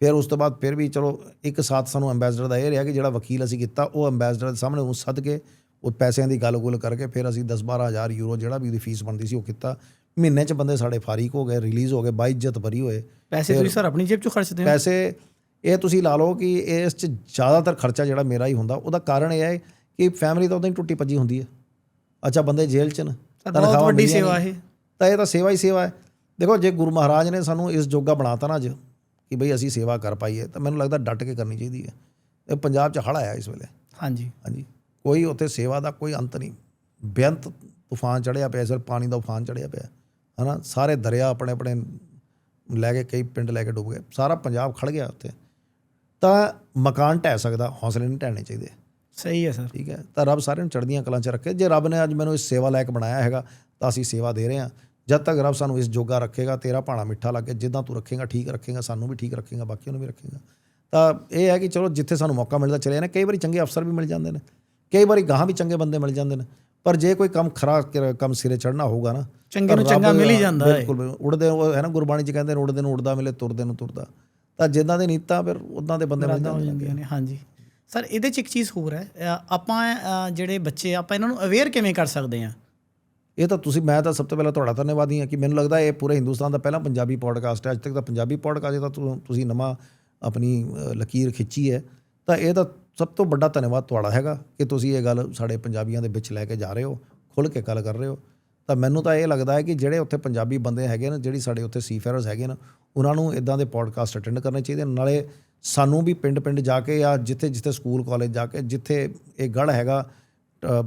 S2: ਫਿਰ ਉਸ ਤੋਂ ਬਾਅਦ ਫਿਰ ਵੀ ਚਲੋ ਇੱਕ ਸਾਥ ਸਾਨੂੰ ਐਮਬੈਸਡਰ ਦਾ ਇਹ ਰਿਹਾ ਕਿ ਜਿਹੜਾ ਵਕੀਲ ਅਸੀਂ ਕੀਤਾ, ਉਹ ਐਮਬੈਸਡਰ ਦੇ ਸਾਹਮਣੇ ਉਹਨੂੰ ਸੱਦ ਕੇ, ਉਹ ਪੈਸਿਆਂ ਦੀ ਗੱਲ-ਗੁੱਲ ਕਰਕੇ ਫਿਰ ਅਸੀਂ 10-12 ਹਜ਼ਾਰ ਯੂਰੋ ਜਿਹੜਾ ਵੀ ਉਹਦੀ ਫੀਸ ਬਣਦੀ ਸੀ ਉਹ ਕੀਤਾ। ਮਹੀਨੇ 'ਚ ਬੰਦੇ ਸਾਡੇ ਫਾਰੀਕ ਹੋ ਗਏ ਰਿਲੀਜ਼ ਹੋ ਗਏ ਬਾਈਜਤ ਭਰੀ ਹੋਏ।
S1: ਪੈਸੇ ਤੁਸੀਂ ਸਰ ਆਪਣੀ ਜੇਬ ਚੋਂ ਖਰਚਦੇ ਹੋ?
S2: ਪੈਸੇ ਇਹ ਤੁਸੀਂ ਲਾ ਲਓ ਕਿ ਇਸ 'ਚ ਜ਼ਿਆਦਾਤਰ ਖਰਚਾ ਜਿਹੜਾ ਮੇਰਾ ਹੀ ਹੁੰਦਾ। ਉਹਦਾ ਕਾਰਨ ਇਹ ਹੈ ਕਿ ਫੈਮਿਲੀ ਤਾਂ ਉਦਾਂ ਹੀ ਟੁੱਟੀ ਭੱਜੀ ਹੁੰਦੀ ਹੈ। ਅੱਛਾ ਬੰਦੇ ਜੇਲ੍ਹ 'ਚ ਨੇ
S1: ਤਾਂ ਬਹੁਤ ਵੱਡੀ ਸੇਵਾ। ਇਹ।
S2: ਤਾਂ ਇਹ ਤਾਂ ਸੇਵਾ ਹੀ ਸੇਵਾ ਹੈ। ਦੇਖੋ ਜੇ ਗੁਰੂ ਮਹਾਰਾਜ ਨੇ ਸਾਨੂੰ ਇਸ ਜੋਗਾ ਬਣਾਤਾ ਨਾ ਅੱਜ ਕਿ ਬਈ ਅਸੀਂ ਸੇਵਾ ਕਰ ਪਾਈਏ ਤਾਂ ਮੈਨੂੰ ਲੱਗਦਾ ਡਟ ਕੇ ਕਰਨੀ ਚਾਹੀਦੀ ਹੈ। ਇਹ ਪੰਜਾਬ 'ਚ ਹੜ੍ਹ ਆਇਆ ਇਸ ਵੇਲੇ।
S1: ਹਾਂਜੀ।
S2: ਹਾਂਜੀ। ਕੋਈ ਉੱਥੇ ਸੇਵਾ ਦਾ ਕੋਈ ਅੰਤ ਨਹੀਂ। ਬੇਅੰਤ ਤੂਫਾਨ ਚੜਿਆ ਪਿਆ ਸਰ ਪਾਣੀ ਦਾ ਤੂਫਾਨ ਚੜਿਆ ਪਿਆ। ਹਨਾ ਸਾਰੇ ਦਰਿਆ ਆਪਣੇ ਆਪਣੇ ਲੈ ਕੇ ਕਈ ਪਿੰਡ ਲੈ ਕੇ ਡੁੱਬ ਗਏ ਸਾਰਾ ਪੰਜਾਬ ਖੜ ਗਿਆ ਉੱਥੇ। ਤਾਂ ਮਕਾਨ ਢਹਿ ਸਕਦਾ ਹੌਸਲੇ ਨਹੀਂ ਢਹਿਣੇ ਚਾਹੀਦੇ।
S1: ਸਹੀ ਹੈ ਸਰ।
S2: ਠੀਕ ਹੈ ਤਾਂ ਰੱਬ ਸਾਰਿਆਂ ਨੂੰ ਚੜ੍ਹਦੀਆਂ ਕਲਾਂ 'ਚ ਰੱਖੇ। ਜੇ ਰੱਬ ਨੇ ਅੱਜ ਮੈਨੂੰ ਇਸ ਸੇਵਾ ਲਾਇਕ ਬਣਾਇਆ ਹੈਗਾ ਤਾਂ ਅਸੀਂ ਸੇਵਾ ਦੇ ਰਹੇ ਹਾਂ। ਜਦ ਤੱਕ ਰੱਬ ਸਾਨੂੰ ਇਸ ਜੋਗਾ ਰੱਖੇਗਾ ਤੇਰਾ ਭਾਣਾ ਮਿੱਠਾ ਲੱਗੇ ਜਿੱਦਾਂ ਤੂੰ ਰੱਖੇਗਾ ਠੀਕ ਰੱਖੇਗਾ ਸਾਨੂੰ ਵੀ ਠੀਕ ਰੱਖੇਗਾ ਬਾਕੀਆਂ ਨੂੰ ਵੀ ਰੱਖੇਗਾ। ਤਾਂ ਇਹ ਹੈ ਕਿ ਚਲੋ ਜਿੱਥੇ ਸਾਨੂੰ ਮੌਕਾ ਮਿਲਦਾ ਚਲੇ ਜਾਂਦੇ। ਕਈ ਵਾਰੀ ਚੰਗੇ ਅਫਸਰ ਵੀ ਮਿਲ ਜਾਂਦੇ ਨੇ। ਕਈ ਵਾਰੀ ਗਾਹਾਂ ਵੀ ਚੰਗੇ ਬੰਦੇ ਮਿਲ ਜਾਂਦੇ ਨੇ। ਪਰ ਜੇ ਕੋਈ ਕੰਮ ਖਰਾ ਕੰਮ ਸਿਰੇ ਚੜਨਾ ਹੋਊਗਾ ਨਾ
S1: ਚੰਗੇ ਨੂੰ ਚੰਗਾ ਮਿਲ ਹੀ ਜਾਂਦਾ ਹੈ।
S2: ਬਿਲਕੁਲ। ਉੜਦੇ ਉਹ ਹੈ ਨਾ ਗੁਰਬਾਣੀ 'ਚ ਕਹਿੰਦੇ ਨੇ ਉੜਦੇ ਨੂੰ ਉੜਦਾ ਮਿਲੇ ਤੁਰਦੇ ਨੂੰ ਤੁਰਦਾ। ਤਾਂ ਜਿੱਦਾਂ ਦੇ ਨੀਤਾਂ ਫਿਰ ਉਦਾਂ ਦੇ ਬੰਦੇ ਮਿਲ
S1: ਹੋ
S2: ਜਾਂਦੇ ਨੇ
S1: ਜਾਂਦੀਆਂ ਨੇ। ਹਾਂਜੀ। ਸਰ ਇਹਦੇ ਚ ਇੱਕ ਚੀਜ਼ ਹੋਰ ਹੈ ਆਪਾਂ ਜਿਹੜੇ ਬੱਚੇ ਆਪਾਂ ਇਹਨਾਂ ਨੂੰ ਅਵੇਅਰ ਕਿਵੇਂ ਕਰ ਸਕਦੇ ਆ
S2: ਇਹ ਤਾਂ ਤੁਸੀਂ ਮੈਂ ਤਾਂ ਸਭ ਤੋਂ ਪਹਿਲਾਂ ਤੁਹਾਡਾ ਧੰਨਵਾਦੀ ਹਾਂ ਕਿ ਮੈਨੂੰ ਲੱਗਦਾ ਇਹ ਪੂਰੇ ਹਿੰਦੁਸਤਾਨ ਦਾ ਪਹਿਲਾ ਪੰਜਾਬੀ ਪੋਡਕਾਸਟ ਹੈ। ਅੱਜ ਤੱਕ ਤਾਂ ਪੰਜਾਬੀ ਪੋਡਕਾਸਟ ਤਾਂ ਤੁ- ਤੁਸੀਂ ਨਵਾਂ ਆਪਣੀ ਲਕੀਰ ਖਿੱਚੀ ਹੈ। ਤਾਂ ਇਹ ਤਾਂ ਸਭ ਤੋਂ ਵੱਡਾ ਧੰਨਵਾਦ ਤੁਹਾਡਾ ਹੈਗਾ ਕਿ ਤੁਸੀਂ ਇਹ ਗੱਲ ਸਾਡੇ ਪੰਜਾਬੀਆਂ ਦੇ ਵਿੱਚ ਲੈ ਕੇ ਜਾ ਰਹੇ ਹੋ, ਖੁੱਲ੍ਹ ਕੇ ਗੱਲ ਕਰ ਰਹੇ ਹੋ। ਤਾਂ ਮੈਨੂੰ ਤਾਂ ਇਹ ਲੱਗਦਾ ਹੈ ਕਿ ਜਿਹੜੇ ਉੱਥੇ ਪੰਜਾਬੀ ਬੰਦੇ ਹੈਗੇ ਨੇ, ਜਿਹੜੀ ਸਾਡੇ ਉੱਥੇ ਸੀਫੇਅਰਸ ਹੈਗੇ ਨੇ, ਉਹਨਾਂ ਨੂੰ ਇਦਾਂ ਦੇ ਪੋਡਕਾਸਟ ਅਟੈਂਡ ਕਰਨੇ ਚਾਹੀਦੇ ਨਾਲੇ ਸਾਨੂੰ ਵੀ ਪਿੰਡ-ਪਿੰਡ ਜਾ ਕੇ ਜਾਂ ਜਿੱਥੇ-ਜਿੱਥੇ ਸਕੂਲ ਕਾਲਜ ਜਾ ਕੇ ਜਿੱਥੇ ਇਹ ਗੜ ਹੈਗਾ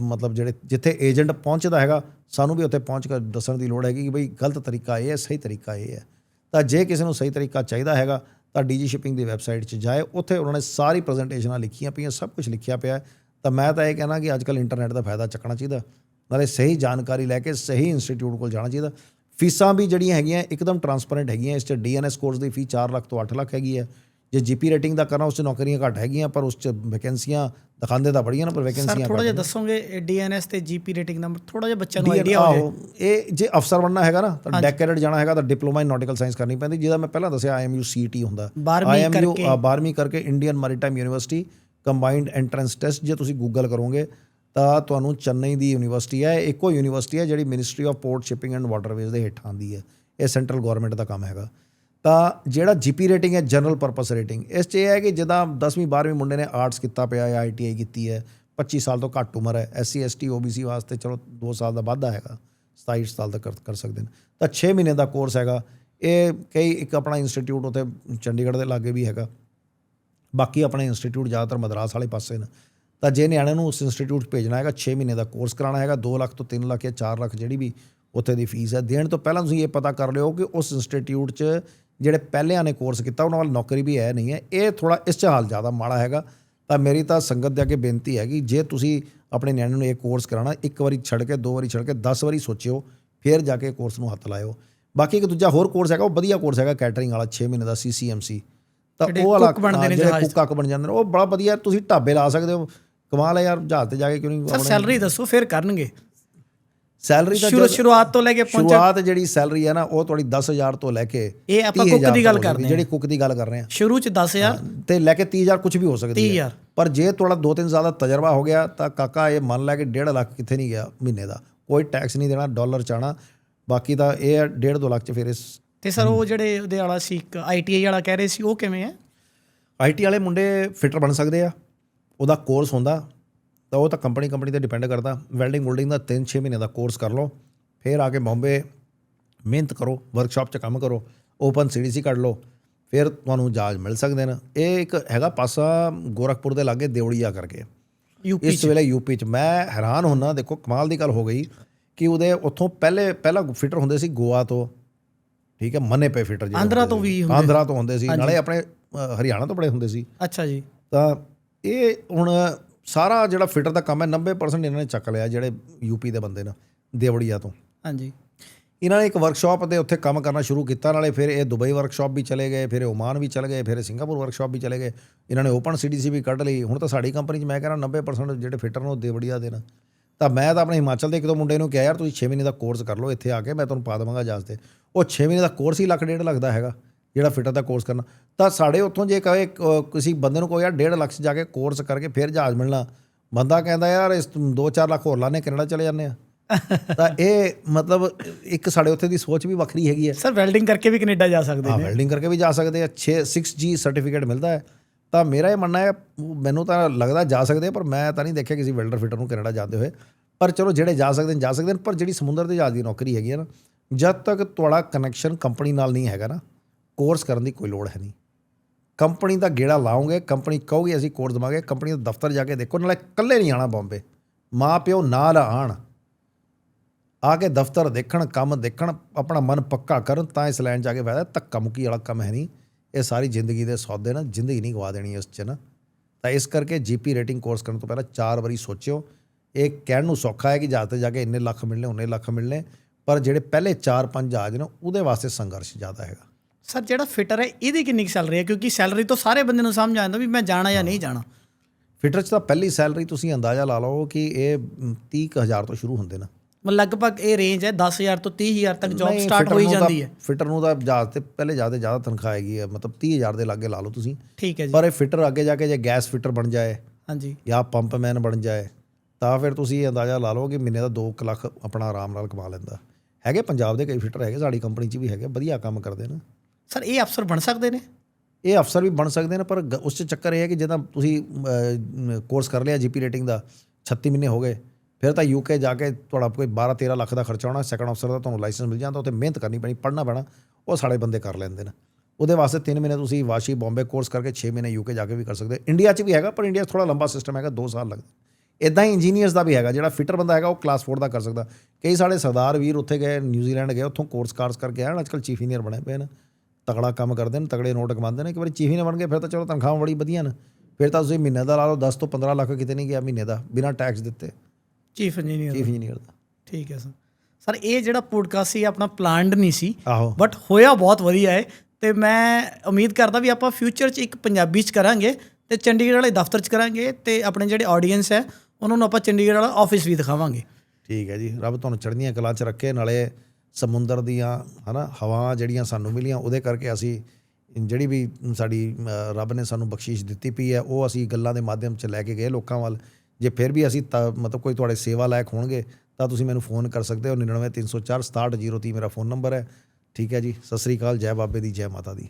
S2: ਮਤਲਬ ਜਿਹੜੇ ਜਿੱਥੇ ਏਜੰਟ ਪਹੁੰਚਦਾ ਹੈਗਾ, ਸਾਨੂੰ ਵੀ ਉੱਥੇ ਪਹੁੰਚ ਕੇ ਦੱਸਣ ਦੀ ਲੋੜ ਹੈਗੀ ਕਿ ਬਈ ਗਲਤ ਤਰੀਕਾ ਇਹ ਹੈ, ਸਹੀ ਤਰੀਕਾ ਇਹ ਹੈ। ਤਾਂ ਜੇ ਕਿਸੇ ਨੂੰ ਸਹੀ ਤਰੀਕਾ ਚਾਹੀਦਾ ਹੈਗਾ ਤਾਂ ਡੀਜੀ ਸ਼ਿਪਿੰਗ ਦੀ ਵੈਬਸਾਈਟ 'ਚ ਜਾਏ ਉੱਥੇ ਉਹਨਾਂ ਨੇ ਸਾਰੀ ਪ੍ਰੈਜੈਂਟੇਸ਼ਨਾਂ ਲਿਖੀਆਂ ਪਈਆਂ, ਸਭ ਕੁਝ ਲਿਖਿਆ ਪਿਆ। ਤਾਂ ਮੈਂ ਤਾਂ ਇਹ ਕਹਿਣਾ ਕਿ ਅੱਜਕੱਲ ਇੰਟਰਨੈਟ ਦਾ ਫਾਇਦਾ ਚੱਕਣਾ ਚਾਹੀਦਾ। ਨਾਲੇ ਸਹੀ ਜਾਣਕਾਰੀ ਲੈ ਕੇ ਸਹੀ ਇੰਸਟੀਚਿਊਟ ਕੋਲ ਜਾਣਾ ਚਾਹੀਦਾ। ਫੀਸਾਂ ਵੀ ਜਿਹੜੀਆਂ ਹੈਗੀਆਂ, ਇੱਕਦਮ ਟਰਾਂਸਪੇਰੈਂਟ ਹੈਗੀਆਂ। ਇਸ 'ਚ ਡੀਐਨਐਸ ਕੋਰਸ ਦੀ ਫੀ 4 ਲੱਖ ਤੋਂ 8 ਲੱਖ ਹੈਗੀ ਹੈ। ਜੇ ਜੀਪੀ ਰੇਟਿੰਗ ਦਾ ਕਰਨਾ ਉਸ 'ਚ ਨੌਕਰੀਆਂ ਘੱਟ ਹੈਗੀਆਂ ਪਰ ਉਸ 'ਚ ਵੈਕੈਂਸੀਆਂ ਦਿਖਾਉਂਦੇ ਤਾਂ ਬੜੀਆਂ ਨਾ ਪਰ
S1: ਸਰ
S2: ਵੈਕੈਂਸੀਆਂ
S1: ਥੋੜਾ ਜਿਹਾ ਦੱਸੋਗੇ ਡੀਐਨਐਸ ਤੇ ਜੀਪੀ ਰੇਟਿੰਗ ਨੰਬਰ ਥੋੜਾ ਜਿਹਾ ਬੱਚਿਆਂ ਨੂੰ ਆਈਡੀਆ ਹੋ ਜਾਏ।
S2: ਇਹ ਜੇ ਅਫਸਰ ਬਣਨਾ ਹੈਗਾ ਨਾ ਤਾਂ ਡੈਕੇਰੇਟ ਜਾਣਾ ਹੈਗਾ ਤਾਂ ਡਿਪਲੋਮਾ ਇਨ ਨਾਟੀਕਲ ਸਾਇੰਸ ਕਰਨੀ ਪੈਂਦੀ ਜਿਹਦਾ ਮੈਂ ਪਹਿਲਾਂ ਦੱਸਿਆ ਆਈਐਮਯੂ ਸੀਟੀ ਹੁੰਦਾ।
S1: ਬਾਰ੍ਹਵੀਂ
S2: IMU,
S1: ਕਰਕੇ।
S2: ਅ, ਬਾਰ੍ਹਵੀਂ ਕਰਕੇ Indian maritime university combined entrance test ਜੇ ਤੁਸੀਂ ਗੂਗਲ ਕਰੋਗੇ ਤਾਂ ਤੁਹਾਨੂੰ ਚੇਨਈ ਦੀ ਯੂਨੀਵਰਸਿਟੀ ਹੈ ਇੱਕੋ ਯੂਨੀਵਰਸਿਟੀ ਹੈ ਜਿਹੜੀ ministry of port shipping and waterways ਦੇ ਹੇਠਾਂ ਆਉਂਦੀ ਹੈ। ਇਹ ਸੈਂਟਰਲ ਗਵਰਨਮੈਂਟ ਦਾ ਕੰਮ ਹੈਗਾ। ਤਾਂ ਜਿਹੜਾ ਜੀਪੀ ਰੇਟਿੰਗ ਹੈ ਜਨਰਲ ਪਰਪਸ ਰੇਟਿੰਗ ਇਸ 'ਚ ਇਹ ਹੈ ਕਿ ਜਿੱਦਾਂ 10ਵੀਂ 12ਵੀਂ ਮੁੰਡੇ ਨੇ ਆਰਟਸ ਕੀਤਾ ਪਿਆ ਹੈ ਆਈਟੀਆਈ ਕੀਤੀ ਹੈ 25 ਸਾਲ ਤੋਂ ਘੱਟ ਉਮਰ ਹੈ ਐਸਸੀ ਐਸਟੀ ਓਬੀਸੀ ਵਾਸਤੇ ਚਲੋ 2 ਸਾਲ ਦਾ ਵਾਧਾ ਹੈਗਾ 27 ਸਾਲ ਤੱਕ ਕਰ- ਕਰ ਸਕਦੇ ਨੇ। ਤਾਂ 6 ਮਹੀਨੇ ਦਾ ਕੋਰਸ ਹੈਗਾ, ਇਹ ਕਈ ਇੱਕ ਆਪਣਾ ਇੰਸਟੀਚਿਊਟ ਉੱਥੇ ਚੰਡੀਗੜ੍ਹ ਦੇ ਲਾਗੇ ਵੀ ਹੈਗਾ, ਬਾਕੀ ਆਪਣੇ ਇੰਸਟੀਚਿਊਟ ਜ਼ਿਆਦਾਤਰ ਮਦਰਾਸ ਵਾਲੇ ਪਾਸੇ ਨੇ। ਤਾਂ ਜੇ ਨਿਆਣੇ ਨੂੰ ਉਸ ਇੰਸਟੀਚਿਊਟ 'ਚ ਭੇਜਣਾ ਹੈਗਾ 6 ਮਹੀਨੇ ਦਾ ਕੋਰਸ ਕਰਾਉਣਾ ਹੈਗਾ 2 ਲੱਖ ਤੋਂ 3 ਲੱਖ ਜਾਂ 4 ਲੱਖ ਜਿਹੜੀ ਵੀ ਉੱਥੇ ਦੀ ਫੀਸ ਹੈ, ਦੇਣ ਤੋਂ ਪਹਿਲਾਂ ਤੁਸੀਂ ਇਹ ਪਤਾ ਕਰ ਲਿਓ ਕਿ ਉਸ ਇੰਸਟੀਚਿਊਟ 'ਚ ਜਿਹੜੇ ਪਹਿਲਿਆਂ ਨੇ ਕੋਰਸ ਕੀਤਾ ਉਹਨਾਂ ਵੱਲ ਨੌਕਰੀ ਵੀ ਹੈ ਨਹੀਂ ਹੈ। ਇਹ ਥੋੜਾ ਇਸ 'ਚ ਹਾਲ ਜ਼ਿਆਦਾ ਮਾੜਾ ਹੈਗਾ। ਤਾਂ ਮੇਰੀ ਤਾਂ ਸੰਗਤ ਦੇ ਅੱਗੇ ਬੇਨਤੀ ਹੈਗੀ ਜੇ ਤੁਸੀਂ ਆਪਣੇ ਨਿਆਣੇ ਨੂੰ ਇਹ ਕੋਰਸ ਕਰਾਉਣਾ ਇੱਕ ਵਾਰੀ ਛੱਡ ਕੇ ਦੋ ਵਾਰੀ ਛੱਡ ਕੇ 10 ਵਾਰੀ ਸੋਚਿਓ ਫਿਰ ਜਾ ਕੇ ਕੋਰਸ ਨੂੰ ਹੱਥ ਲਾਇਓ। ਬਾਕੀ ਇੱਕ ਦੂਜਾ ਹੋਰ ਕੋਰਸ ਹੈਗਾ ਉਹ ਵਧੀਆ ਕੋਰਸ ਹੈਗਾ ਕੈਟਰਿੰਗ ਵਾਲਾ 6 ਮਹੀਨੇ ਦਾ ਸੀਸੀਐਮਸੀ ਤਾਂ ਉਹ ਵਾਲਾ
S1: cook ਬਣਦੇ ਨੇ
S2: ਜਿਹੜੇ ਕੁੱਕ ਕੱਕ ਬਣ ਜਾਂਦੇ ਨੇ ਉਹ ਬੜਾ ਵਧੀਆ ਤੁਸੀਂ ਢਾਬੇ ਲਾ ਸਕਦੇ ਹੋ। ਕਮਾਲ ਹੈ ਯਾਰ ਜਹਾਜ਼ ਤੇ ਜਾ ਕੇ ਕਿਉਂ ਨਹੀਂ
S1: ਸਰ ਸੈਲਰੀ ਦੱਸੋ ਫਿਰ ਕਰਨਗੇ।
S2: ਸੈਲਰੀ ਤਾਂ
S1: ਸ਼ੁਰੂ ਸ਼ੁਰੂਆਤ ਤੋਂ ਲੈ ਕੇ ਪਹੁੰਚਾ।
S2: ਸ਼ੁਰੂਆਤ ਜਿਹੜੀ ਸੈਲਰੀ ਹੈ ਨਾ ਉਹ ਤੁਹਾਡੀ 10000 ਤੋਂ ਲੈ ਕੇ
S1: ਇਹ ਆਪਾਂ
S2: 30,000
S1: cook ਦੀ ਗੱਲ ਕਰਦੇ ਹਾਂ।
S2: ਜਿਹੜੀ ਕੁੱਕ ਦੀ ਗੱਲ ਕਰ ਰਹੇ ਹਾਂ।
S1: ਸ਼ੁਰੂ ਚ 10000
S2: ਤੇ ਲੈ ਕੇ 30000 ਕੁਝ ਵੀ ਹੋ ਸਕਦੀ ਹੈ।
S1: 30,000
S2: ਪਰ ਜੇ ਤੁਹਾਡਾ 2-3 ਸਾਲ ਦਾ ਤਜਰਬਾ ਹੋ ਗਿਆ ਤਾਂ ਕਾਕਾ ਇਹ ਮੰਨ ਲੈ ਕਿ 1.5 ਲੱਖ ਕਿੱਥੇ ਨਹੀਂ ਗਿਆ ਮਹੀਨੇ ਦਾ। ਕੋਈ ਟੈਕਸ ਨਹੀਂ ਦੇਣਾ ਡਾਲਰ ਚਾਣਾ ਬਾਕੀ ਤਾਂ ਇਹ ਹੈ 1.5 2 ਲੱਖ ਚ ਫਿਰ ਇਸ
S1: ਤੇ ਸਰ ਉਹ ਜਿਹੜੇ ਉਹਦੇ ਵਾਲਾ ਸੀ ਇੱਕ ਆਈਟੀਆਈ ਵਾਲਾ ਕਹਿ ਰਹੇ ਸੀ ਉਹ ਕਿਵੇਂ ਹੈ?
S2: ਆਈਟੀ ਵਾਲੇ ਮੁੰਡੇ ਫਿਟਰ ਬਣ ਸਕਦੇ ਆ। ਉਹਦਾ ਕੋਰਸ ਹੁੰਦਾ। ਤਾਂ ਉਹ ਤਾਂ ਕੰਪਨੀ ਕੰਪਨੀ ਤੇ ਡਿਪੈਂਡ ਕਰਦਾ। ਵੈਲਡਿੰਗ ਵੁਲਡਿੰਗ ਦਾ 3-6 ਮਹੀਨੇ ਦਾ ਕੋਰਸ ਕਰ ਲਓ। ਫਿਰ ਆ ਕੇ ਬੰਬੇ ਮਿਹਨਤ ਕਰੋ ਵਰਕਸ਼ਾਪ 'ਚ ਕੰਮ ਕਰੋ ਓਪਨ ਸੀਡੀਸੀ ਕੱਢ ਲਓ ਫਿਰ ਤੁਹਾਨੂੰ ਜਹਾਜ਼ ਮਿਲ ਸਕਦੇ ਨੇ। ਇਹ ਇੱਕ ਹੈਗਾ ਪਾਸਾ ਗੋਰਖਪੁਰ ਦੇ ਲਾਗੇ ਦੇਵੜੀਆ ਕਰਕੇ।
S1: ਯੂਪੀ
S2: ਇਸ ਵੇਲੇ ਯੂਪੀ 'ਚ। ਮੈਂ ਹੈਰਾਨ ਹੁੰਨਾ ਦੇਖੋ ਕਮਾਲ ਦੀ ਗੱਲ ਹੋ ਗਈ ਕਿ ਉਹਦੇ ਉੱਥੋਂ ਪਹਿਲੇ ਪਹਿਲਾ ਫਿਟਰ ਹੁੰਦੇ ਸੀ ਗੋਆ ਤੋਂ। ਠੀਕ ਹੈ ਮੰਨੇ ਪਏ ਫਿਟਰ ਜਿਹੜੇ
S1: ਆਂਧਰਾ ਤੋਂ। ਵੀ ਹੁੰਦੇ।
S2: ਆਂਧਰਾ ਤੋਂ ਹੁੰਦੇ ਸੀ। ਨਾਲੇ ਆਪਣੇ ਹਰਿਆਣਾ ਤੋਂ ਬੜੇ ਹੁੰਦੇ ਸੀ।
S1: ਅੱਛਾ ਜੀ।
S2: ਤਾਂ ਇਹ ਹੁਣ ਸਾਰਾ ਜਿਹੜਾ ਫਿਟਰ ਦਾ ਕੰਮ ਹੈ 90% ਇਹਨਾਂ ਨੇ ਚੱਕ ਲਿਆ ਜਿਹੜੇ ਯੂਪੀ ਦੇ ਬੰਦੇ ਨੇ ਦੇਵੜੀਆ ਤੋਂ।
S1: ਹਾਂਜੀ।
S2: ਇਹਨਾਂ ਨੇ ਇੱਕ ਵਰਕਸ਼ਾਪ ਤੇ ਉੱਥੇ ਕੰਮ ਕਰਨਾ ਸ਼ੁਰੂ ਕੀਤਾ ਨਾਲੇ ਫਿਰ ਇਹ ਦੁਬਈ ਵਰਕਸ਼ਾਪ ਵੀ ਚਲੇ ਗਏ ਫਿਰ ਓਮਾਨ ਵੀ ਚਲੇ ਗਏ ਫਿਰ ਸਿੰਗਾਪੁਰ ਵਰਕਸ਼ਾਪ ਵੀ ਚਲੇ ਗਏ। ਇਹਨਾਂ ਨੇ ਓਪਨ ਸੀਡੀਸੀ ਵੀ ਕੱਢ ਲਈ। ਹੁਣ ਤਾਂ ਸਾਡੀ ਕੰਪਨੀ 'ਚ ਮੈਂ ਕਹਿੰਦਾ 90% ਜਿਹੜੇ ਫਿਟਰ ਨੇ ਦੇਵੜੀਆ ਦੇ ਨੇ। ਤਾਂ ਮੈਂ ਤਾਂ ਆਪਣੇ ਹਿਮਾਚਲ ਦੇ ਇੱਕ ਦੋ ਮੁੰਡੇ ਨੂੰ ਕਿਹਾ ਯਾਰ ਤੁਸੀਂ 6 ਮਹੀਨੇ ਦਾ ਕੋਰਸ ਕਰ ਲਓ ਇੱਥੇ ਆ ਕੇ ਮੈਂ ਤੁਹਾਨੂੰ ਪਾ ਦੇਵਾਂਗਾ ਜਹਾਜ਼ ਤੇ। ਉਹ 6 ਮਹੀਨੇ ਦਾ ਕੋਰਸ ਹੀ ਲੱਖ ਡੇਢ ਲੱਖ ਦਾ ਹੈਗਾ। ਜਿਹੜਾ ਫਿਟਰ ਦਾ ਕੋਰਸ ਕਰਨਾ। ਤਾਂ ਸਾਡੇ ਉੱਥੋਂ ਜੇ ਕਹੇ ਕਿਸੇ ਬੰਦੇ ਨੂੰ ਕੋਈ ਯਾਰ ਡੇਢ ਲੱਖ 'ਚ ਜਾ ਕੇ ਕੋਰਸ ਕਰਕੇ ਫਿਰ ਜਹਾਜ਼ ਮਿਲਣਾ। ਬੰਦਾ ਕਹਿੰਦਾ ਯਾਰ ਇਸ 2-4 ਲੱਖ ਹੋਰ ਲਾਣੇ ਕੈਨੇਡਾ ਚਲੇ ਜਾਂਦੇ ਆ। ਤਾਂ ਇਹ ਮਤਲਬ ਇੱਕ ਸਾਡੇ ਉੱਥੇ ਦੀ ਸੋਚ ਵੀ ਵੱਖਰੀ ਹੈਗੀ ਹੈ।
S1: ਸਰ ਵੈਲਡਿੰਗ ਕਰਕੇ ਵੀ ਕੈਨੇਡਾ ਜਾ ਸਕਦੇ
S2: ਹਾਂ
S1: ਨੇ।
S2: ਵੈਲਡਿੰਗ ਕਰਕੇ ਵੀ ਜਾ ਸਕਦੇ ਆ। 6 6G ਸਰਟੀਫਿਕੇਟ ਮਿਲਦਾ ਹੈ। ਤਾਂ ਮੇਰਾ ਇਹ ਮੰਨਣਾ ਹੈ ਮੈਨੂੰ ਤਾਂ ਲੱਗਦਾ ਜਾ ਸਕਦੇ ਪਰ ਮੈਂ ਤਾਂ ਨਹੀਂ ਦੇਖਿਆ ਕਿਸੇ ਵੈਲਡਰ ਫਿਟਰ ਨੂੰ ਕੈਨੇਡਾ ਜਾਂਦੇ ਹੋਏ। ਪਰ ਚਲੋ ਜਿਹੜੇ ਜਾ ਸਕਦੇ ਨੇ ਜਾ ਸਕਦੇ ਨੇ ਪਰ ਜਿਹੜੀ ਸਮੁੰਦਰ ਦੇ ਜਹਾਜ਼ ਦੀ ਨੌਕਰੀ ਹੈਗੀ ਹੈ ਨਾ ਜਦ ਤੱਕ ਤੁਹਾਡਾ ਕਨੈਕਸ਼ਨ ਕੰਪਨੀ ਨਾਲ ਨਹੀਂ ਹੈਗਾ ਨਾ ਕੋਰਸ ਕਰਨ ਦੀ ਕੋਈ ਲੋੜ ਹੈ ਨਹੀਂ। ਕੰਪਨੀ ਦਾ ਗੇੜਾ ਲਾਓਗੇ, ਕੰਪਨੀ ਕਹੂਗੀ ਅਸੀਂ ਕੋਰਸ ਦਵਾਂਗੇ, ਕੰਪਨੀ ਦਾ ਦਫ਼ਤਰ ਜਾ ਕੇ ਦੇਖੋ, ਨਾਲੇ ਇਕੱਲੇ ਨਹੀਂ ਆਣਾ ਬੰਬੇ। ਮਾਂ ਪਿਓ ਨਾਲ ਆਣ। ਆ ਕੇ ਦਫ਼ਤਰ ਦੇਖਣ, ਕੰਮ ਦੇਖਣ, ਆਪਣਾ ਮਨ ਪੱਕਾ ਕਰਨ, ਤਾਂ ਇਸ ਲਾਈਨ ਜਾ ਆ ਕੇ ਫਾਇਦਾ, ਧੱਕਾ ਮੁੱਕੀ ਵਾਲਾ ਕੰਮ ਹੈ ਨਹੀਂ। ਇਹ ਸਾਰੀ ਜ਼ਿੰਦਗੀ ਦੇ ਸੌਦੇ ਨਾ, ਜ਼ਿੰਦਗੀ ਨਹੀਂ ਗਵਾ ਦੇਣੀ ਇਸ 'ਚ ਨਾ। ਤਾਂ ਇਸ ਕਰਕੇ ਜੀਪੀ ਰੇਟਿੰਗ ਕੋਰਸ ਕਰਨ ਤੋਂ ਪਹਿਲਾਂ ਚਾਰ ਵਾਰੀ ਸੋਚਿਓ। ਇਹ ਕਹਿਣ ਨੂੰ ਸੌਖਾ ਹੈ ਕਿ ਜਾ ਤੇ ਜਾ ਕੇ ਇੰਨੇ ਲੱਖ ਮਿਲਣੇ ਉਹਨੇ ਲੱਖ ਮਿਲਣੇ, ਪਰ ਜਿਹੜੇ ਪਹਿਲੇ 4-5 ਜਹਾਜ਼ ਨੇ ਉਹਦੇ ਵਾਸਤੇ ਸੰਘਰਸ਼ ਜ਼ਿਆਦਾ ਹੈਗਾ।
S1: ਸਰ ਜਿਹੜਾ ਫਿਟਰ ਹੈ ਇਹਦੀ ਕਿੰਨੀ ਸੈਲਰੀ ਹੈ? ਕਿਉਂਕਿ ਸੈਲਰੀ ਤਾਂ ਸਾਰੇ ਬੰਦੇ ਨੂੰ ਸਮਝ ਆ ਜਾਂਦਾ ਵੀ ਮੈਂ ਜਾਣਾ ਜਾਂ ਨਹੀਂ ਜਾਣਾ।
S2: ਫਿਟਰ 'ਚ ਤਾਂ ਪਹਿਲੀ ਸੈਲਰੀ ਤੁਸੀਂ ਅੰਦਾਜ਼ਾ ਲਾ ਲਓ ਕਿ ਇਹ 30000 ਤੋਂ ਸ਼ੁਰੂ ਹੁੰਦੇ ਨੇ।
S1: ਮਤਲਬ ਲਗਭਗ ਇਹ ਰੇਂਜ ਹੈ 10000 ਤੋਂ 30000 ਤੱਕ ਜੌਬ ਸਟਾਰਟ ਹੋਈ ਜਾਂਦੀ ਹੈ।
S2: ਫਿਟਰ ਨੂੰ ਤਾਂ ਜਹਾਜ਼ ਤੇ ਪਹਿਲੇ ਜ਼ਿਆਦਾ ਜ਼ਿਆਦਾ ਤਨਖਾਹ ਹੈਗੀ ਹੈ ਮਤਲਬ 30000 ਦੇ ਲਾਗੇ ਲਾ ਲਓ ਤੁਸੀਂ।
S1: ਠੀਕ ਹੈ ਜੀ।
S2: ਪਰ ਇਹ ਫਿਟਰ ਅੱਗੇ ਜਾ ਕੇ ਜੇ ਗੈਸ ਫਿਟਰ ਬਣ ਜਾਏ
S1: ਹਾਂਜੀ।
S2: ਜਾਂ ਪੰਪਮੈਨ ਬਣ ਜਾਏ ਤਾਂ ਫਿਰ ਤੁਸੀਂ ਇਹ ਅੰਦਾਜ਼ਾ ਲਾ ਲਓ ਕਿ ਮਹੀਨੇ ਦਾ 2 ਲੱਖ ਆਪਣਾ ਆਰਾਮ ਨਾਲ ਕਮਾ ਲੈਂਦਾ। ਹੈਗੇ ਪੰਜਾਬ ਦੇ ਕਈ ਫਿਟਰ ਹੈਗੇ ਸਾਡੀ ਕੰਪਨੀ 'ਚ ਵੀ ਹੈਗੇ ਵਧੀਆ ਕੰਮ ਕਰਦੇ ਨੇ।
S1: ਸਰ, ਇਹ ਅਫਸਰ ਬਣ ਸਕਦੇ ਨੇ?
S2: ਇਹ ਅਫਸਰ ਵੀ ਬਣ ਸਕਦੇ ਨੇ, ਪਰ ਗ- ਉਸ 'ਚ ਚੱਕਰ ਇਹ ਹੈ ਕਿ ਜਦੋਂ ਤੁਸੀਂ ਕੋਰਸ ਕਰ ਲਿਆ ਜੀਪੀ ਰੇਟਿੰਗ ਦਾ 36 ਮਹੀਨੇ ਹੋ ਗਏ, ਫਿਰ ਤਾਂ ਯੂਕੇ ਜਾ ਕੇ ਤੁਹਾਡਾ ਕੋਈ 12 13 ਲੱਖ ਦਾ ਖਰਚਾ ਹੋਣਾ ਸੈਕੰਡ ਅਫਸਰ ਦਾ ਤੁਹਾਨੂੰ ਲਾਇਸੈਂਸ ਮਿਲ ਜਾਂਦਾ, ਉੱਥੇ ਮਿਹਨਤ ਕਰਨੀ ਪੈਣੀ, ਪੜ੍ਹਨਾ ਪੈਣਾ, ਉਹ ਸਾਡੇ ਬੰਦੇ ਕਰ ਲੈਂਦੇ ਨੇ। ਉਹਦੇ ਵਾਸਤੇ 3 ਮਹੀਨੇ ਤੁਸੀਂ ਵਾਸ਼ੀ ਬੰਬੇ ਕੋਰਸ ਕਰਕੇ 6 ਮਹੀਨੇ ਯੂਕੇ ਜਾ ਕੇ ਵੀ ਕਰ ਸਕਦੇ ਇੰਡੀਆ 'ਚ ਵੀ ਹੈਗਾ, ਪਰ ਇੰਡੀਆ 'ਚ ਥੋੜਾ ਲੰਬਾ ਸਿਸਟਮ ਹੈਗਾ 2 ਸਾਲ ਲੱਗਦੇ ਇਦਾਂ ਹੀ ਇੰਜੀਨੀਅਰਸ ਦਾ ਵੀ ਹੈਗਾ, ਜਿਹੜਾ ਫਿਟਰ ਬੰਦਾ ਹੈਗਾ, ਉਹ ਕਲਾਸ 4 ਦਾ ਕਰ ਸਕਦਾ। ਕਈ ਸਾਡੇ ਸਰਦਾਰ ਵੀਰ ਉੱਥੇ ਗਏ ਨਿਊਜ਼ੀਲੈਂਡ ਗਏ, ਉੱਥੋਂ ਕੋਰਸ ਕਾਰਸ ਕਰਕੇ ਆਏ ਅੱਜਕੱਲ ਚੀਫ ਇੰਜੀਨੀਅਰ ਬਣੇ ਪਏ ਨੇ। ਤਗੜਾ ਕੰਮ ਕਰਦੇ ਨੇ ਤਗੜੇ ਨੋਟ ਕਮਾਉਂਦੇ ਨੇ ਇੱਕ ਵਾਰੀ ਚੀਫ ਇੰਜੀਨੀਅਰ ਬਣ ਗਏ ਫਿਰ ਤਾਂ ਚਲੋ ਤਨਖਾਹਾਂ ਬੜੀ ਵਧੀਆ ਨੇ। ਫਿਰ ਤਾਂ ਤੁਸੀਂ ਮਹੀਨੇ ਦਾ ਲਾ ਲਓ 10 ਤੋਂ 15 ਲੱਖ ਕਿਤੇ ਨਹੀਂ ਗਿਆ ਮਹੀਨੇ ਦਾ ਬਿਨਾਂ ਟੈਕਸ ਦਿੱਤੇ।
S1: ਚੀਫ ਇੰਜੀਨੀਅਰ
S2: ਚੀਫ ਇੰਜੀਨੀਅਰ ਦਾ।
S1: ਠੀਕ ਹੈ ਸਰ। ਸਰ ਇਹ ਜਿਹੜਾ ਪੋਡਕਾਸਟ ਸੀ ਆਪਣਾ ਪਲਾਨਡ ਨਹੀਂ ਸੀ
S2: ਆਹੋ।
S1: ਬਟ ਹੋਇਆ ਬਹੁਤ ਵਧੀਆ ਹੈ। ਤੇ ਮੈਂ ਉਮੀਦ ਕਰਦਾ ਵੀ ਆਪਾਂ ਫਿਊਚਰ 'ਚ ਇੱਕ ਪੰਜਾਬੀ 'ਚ ਕਰਾਂਗੇ ਤੇ ਚੰਡੀਗੜ੍ਹ ਵਾਲੇ ਦਫ਼ਤਰ 'ਚ ਕਰਾਂਗੇ ਤੇ ਆਪਣੇ ਜਿਹੜੇ ਆਡੀਅנס ਹੈ ਉਹਨਾਂ ਨੂੰ ਆਪਾਂ ਚੰਡੀਗੜ੍ਹ ਵਾਲਾ ਆਫਿਸ ਵੀ ਦਿਖਾਵਾਂਗੇ।
S2: ਠੀਕ ਹੈ ਜੀ ਰੱਬ ਤੁਹਾਨੂੰ ਚੜ੍ਹਦੀਆਂ ਕਲਾ 'ਚ ਰੱਖੇ ਨਾਲੇ ਸਮੁੰਦਰ ਦੀਆਂ, ਹਨਾ ਹਵਾ ਜਿਹੜੀਆਂ ਸਾਨੂੰ ਮਿਲੀਆਂ, ਉਹਦੇ ਕਰਕੇ ਅਸੀਂ ਜਿਹੜੀ ਵੀ ਸਾਡੀ ਰੱਬ ਨੇ ਸਾਨੂੰ ਬਖਸ਼ਿਸ਼ ਦਿੱਤੀ ਪਈ ਹੈ, ਉਹ ਅਸੀਂ ਗੱਲਾਂ ਦੇ ਮਾਧਿਅਮ 'ਚ ਲੈ ਕੇ ਗਏ ਲੋਕਾਂ ਵੱਲ। ਜੇ ਫਿਰ ਵੀ ਅਸੀਂ ਤਾਂ, ਮਤਲਬ ਕੋਈ ਤੁਹਾਡੇ ਸੇਵਾ ਲਾਇਕ ਹੋਣਗੇ, ਤਾਂ ਤੁਸੀਂ ਮੈਨੂੰ ਫੋਨ ਕਰ ਸਕਦੇ ਹੋ 99304 67030 ਮੇਰਾ ਫੋਨ ਨੰਬਰ ਹੈ। ਠੀਕ ਹੈ ਜੀ, ਸਤਿ ਸ੍ਰੀ ਅਕਾਲ, ਜੈ ਬਾਬੇ ਦੀ, ਜੈ ਮਾਤਾ ਦੀ।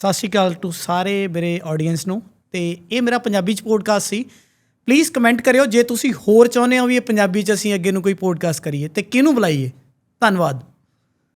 S1: ਸਤਿ ਸ਼੍ਰੀ ਅਕਾਲ ਟੂ ਸਾਰੇ ਮੇਰੇ ਆਡੀਅנס ਨੂੰ, ਤੇ ਇਹ ਮੇਰਾ ਪੰਜਾਬੀ 'ਚ ਪੋਡਕਾਸਟ ਸੀ। ਪਲੀਜ਼ ਕਮੈਂਟ ਕਰਿਓ, ਜੇ ਤੁਸੀਂ ਹੋਰ ਚਾਹੁੰਦੇ ਹੋ ਵੀ ਇਹ ਪੰਜਾਬੀ 'ਚ ਅਸੀਂ ਅੱਗੇ ਨੂੰ ਕੋਈ ਪੋਡਕਾਸਟ ਕਰੀਏ, ਤੇ ਕਿਹਨੂੰ ਬੁਲਾਈਏ? ਧੰਨਵਾਦ।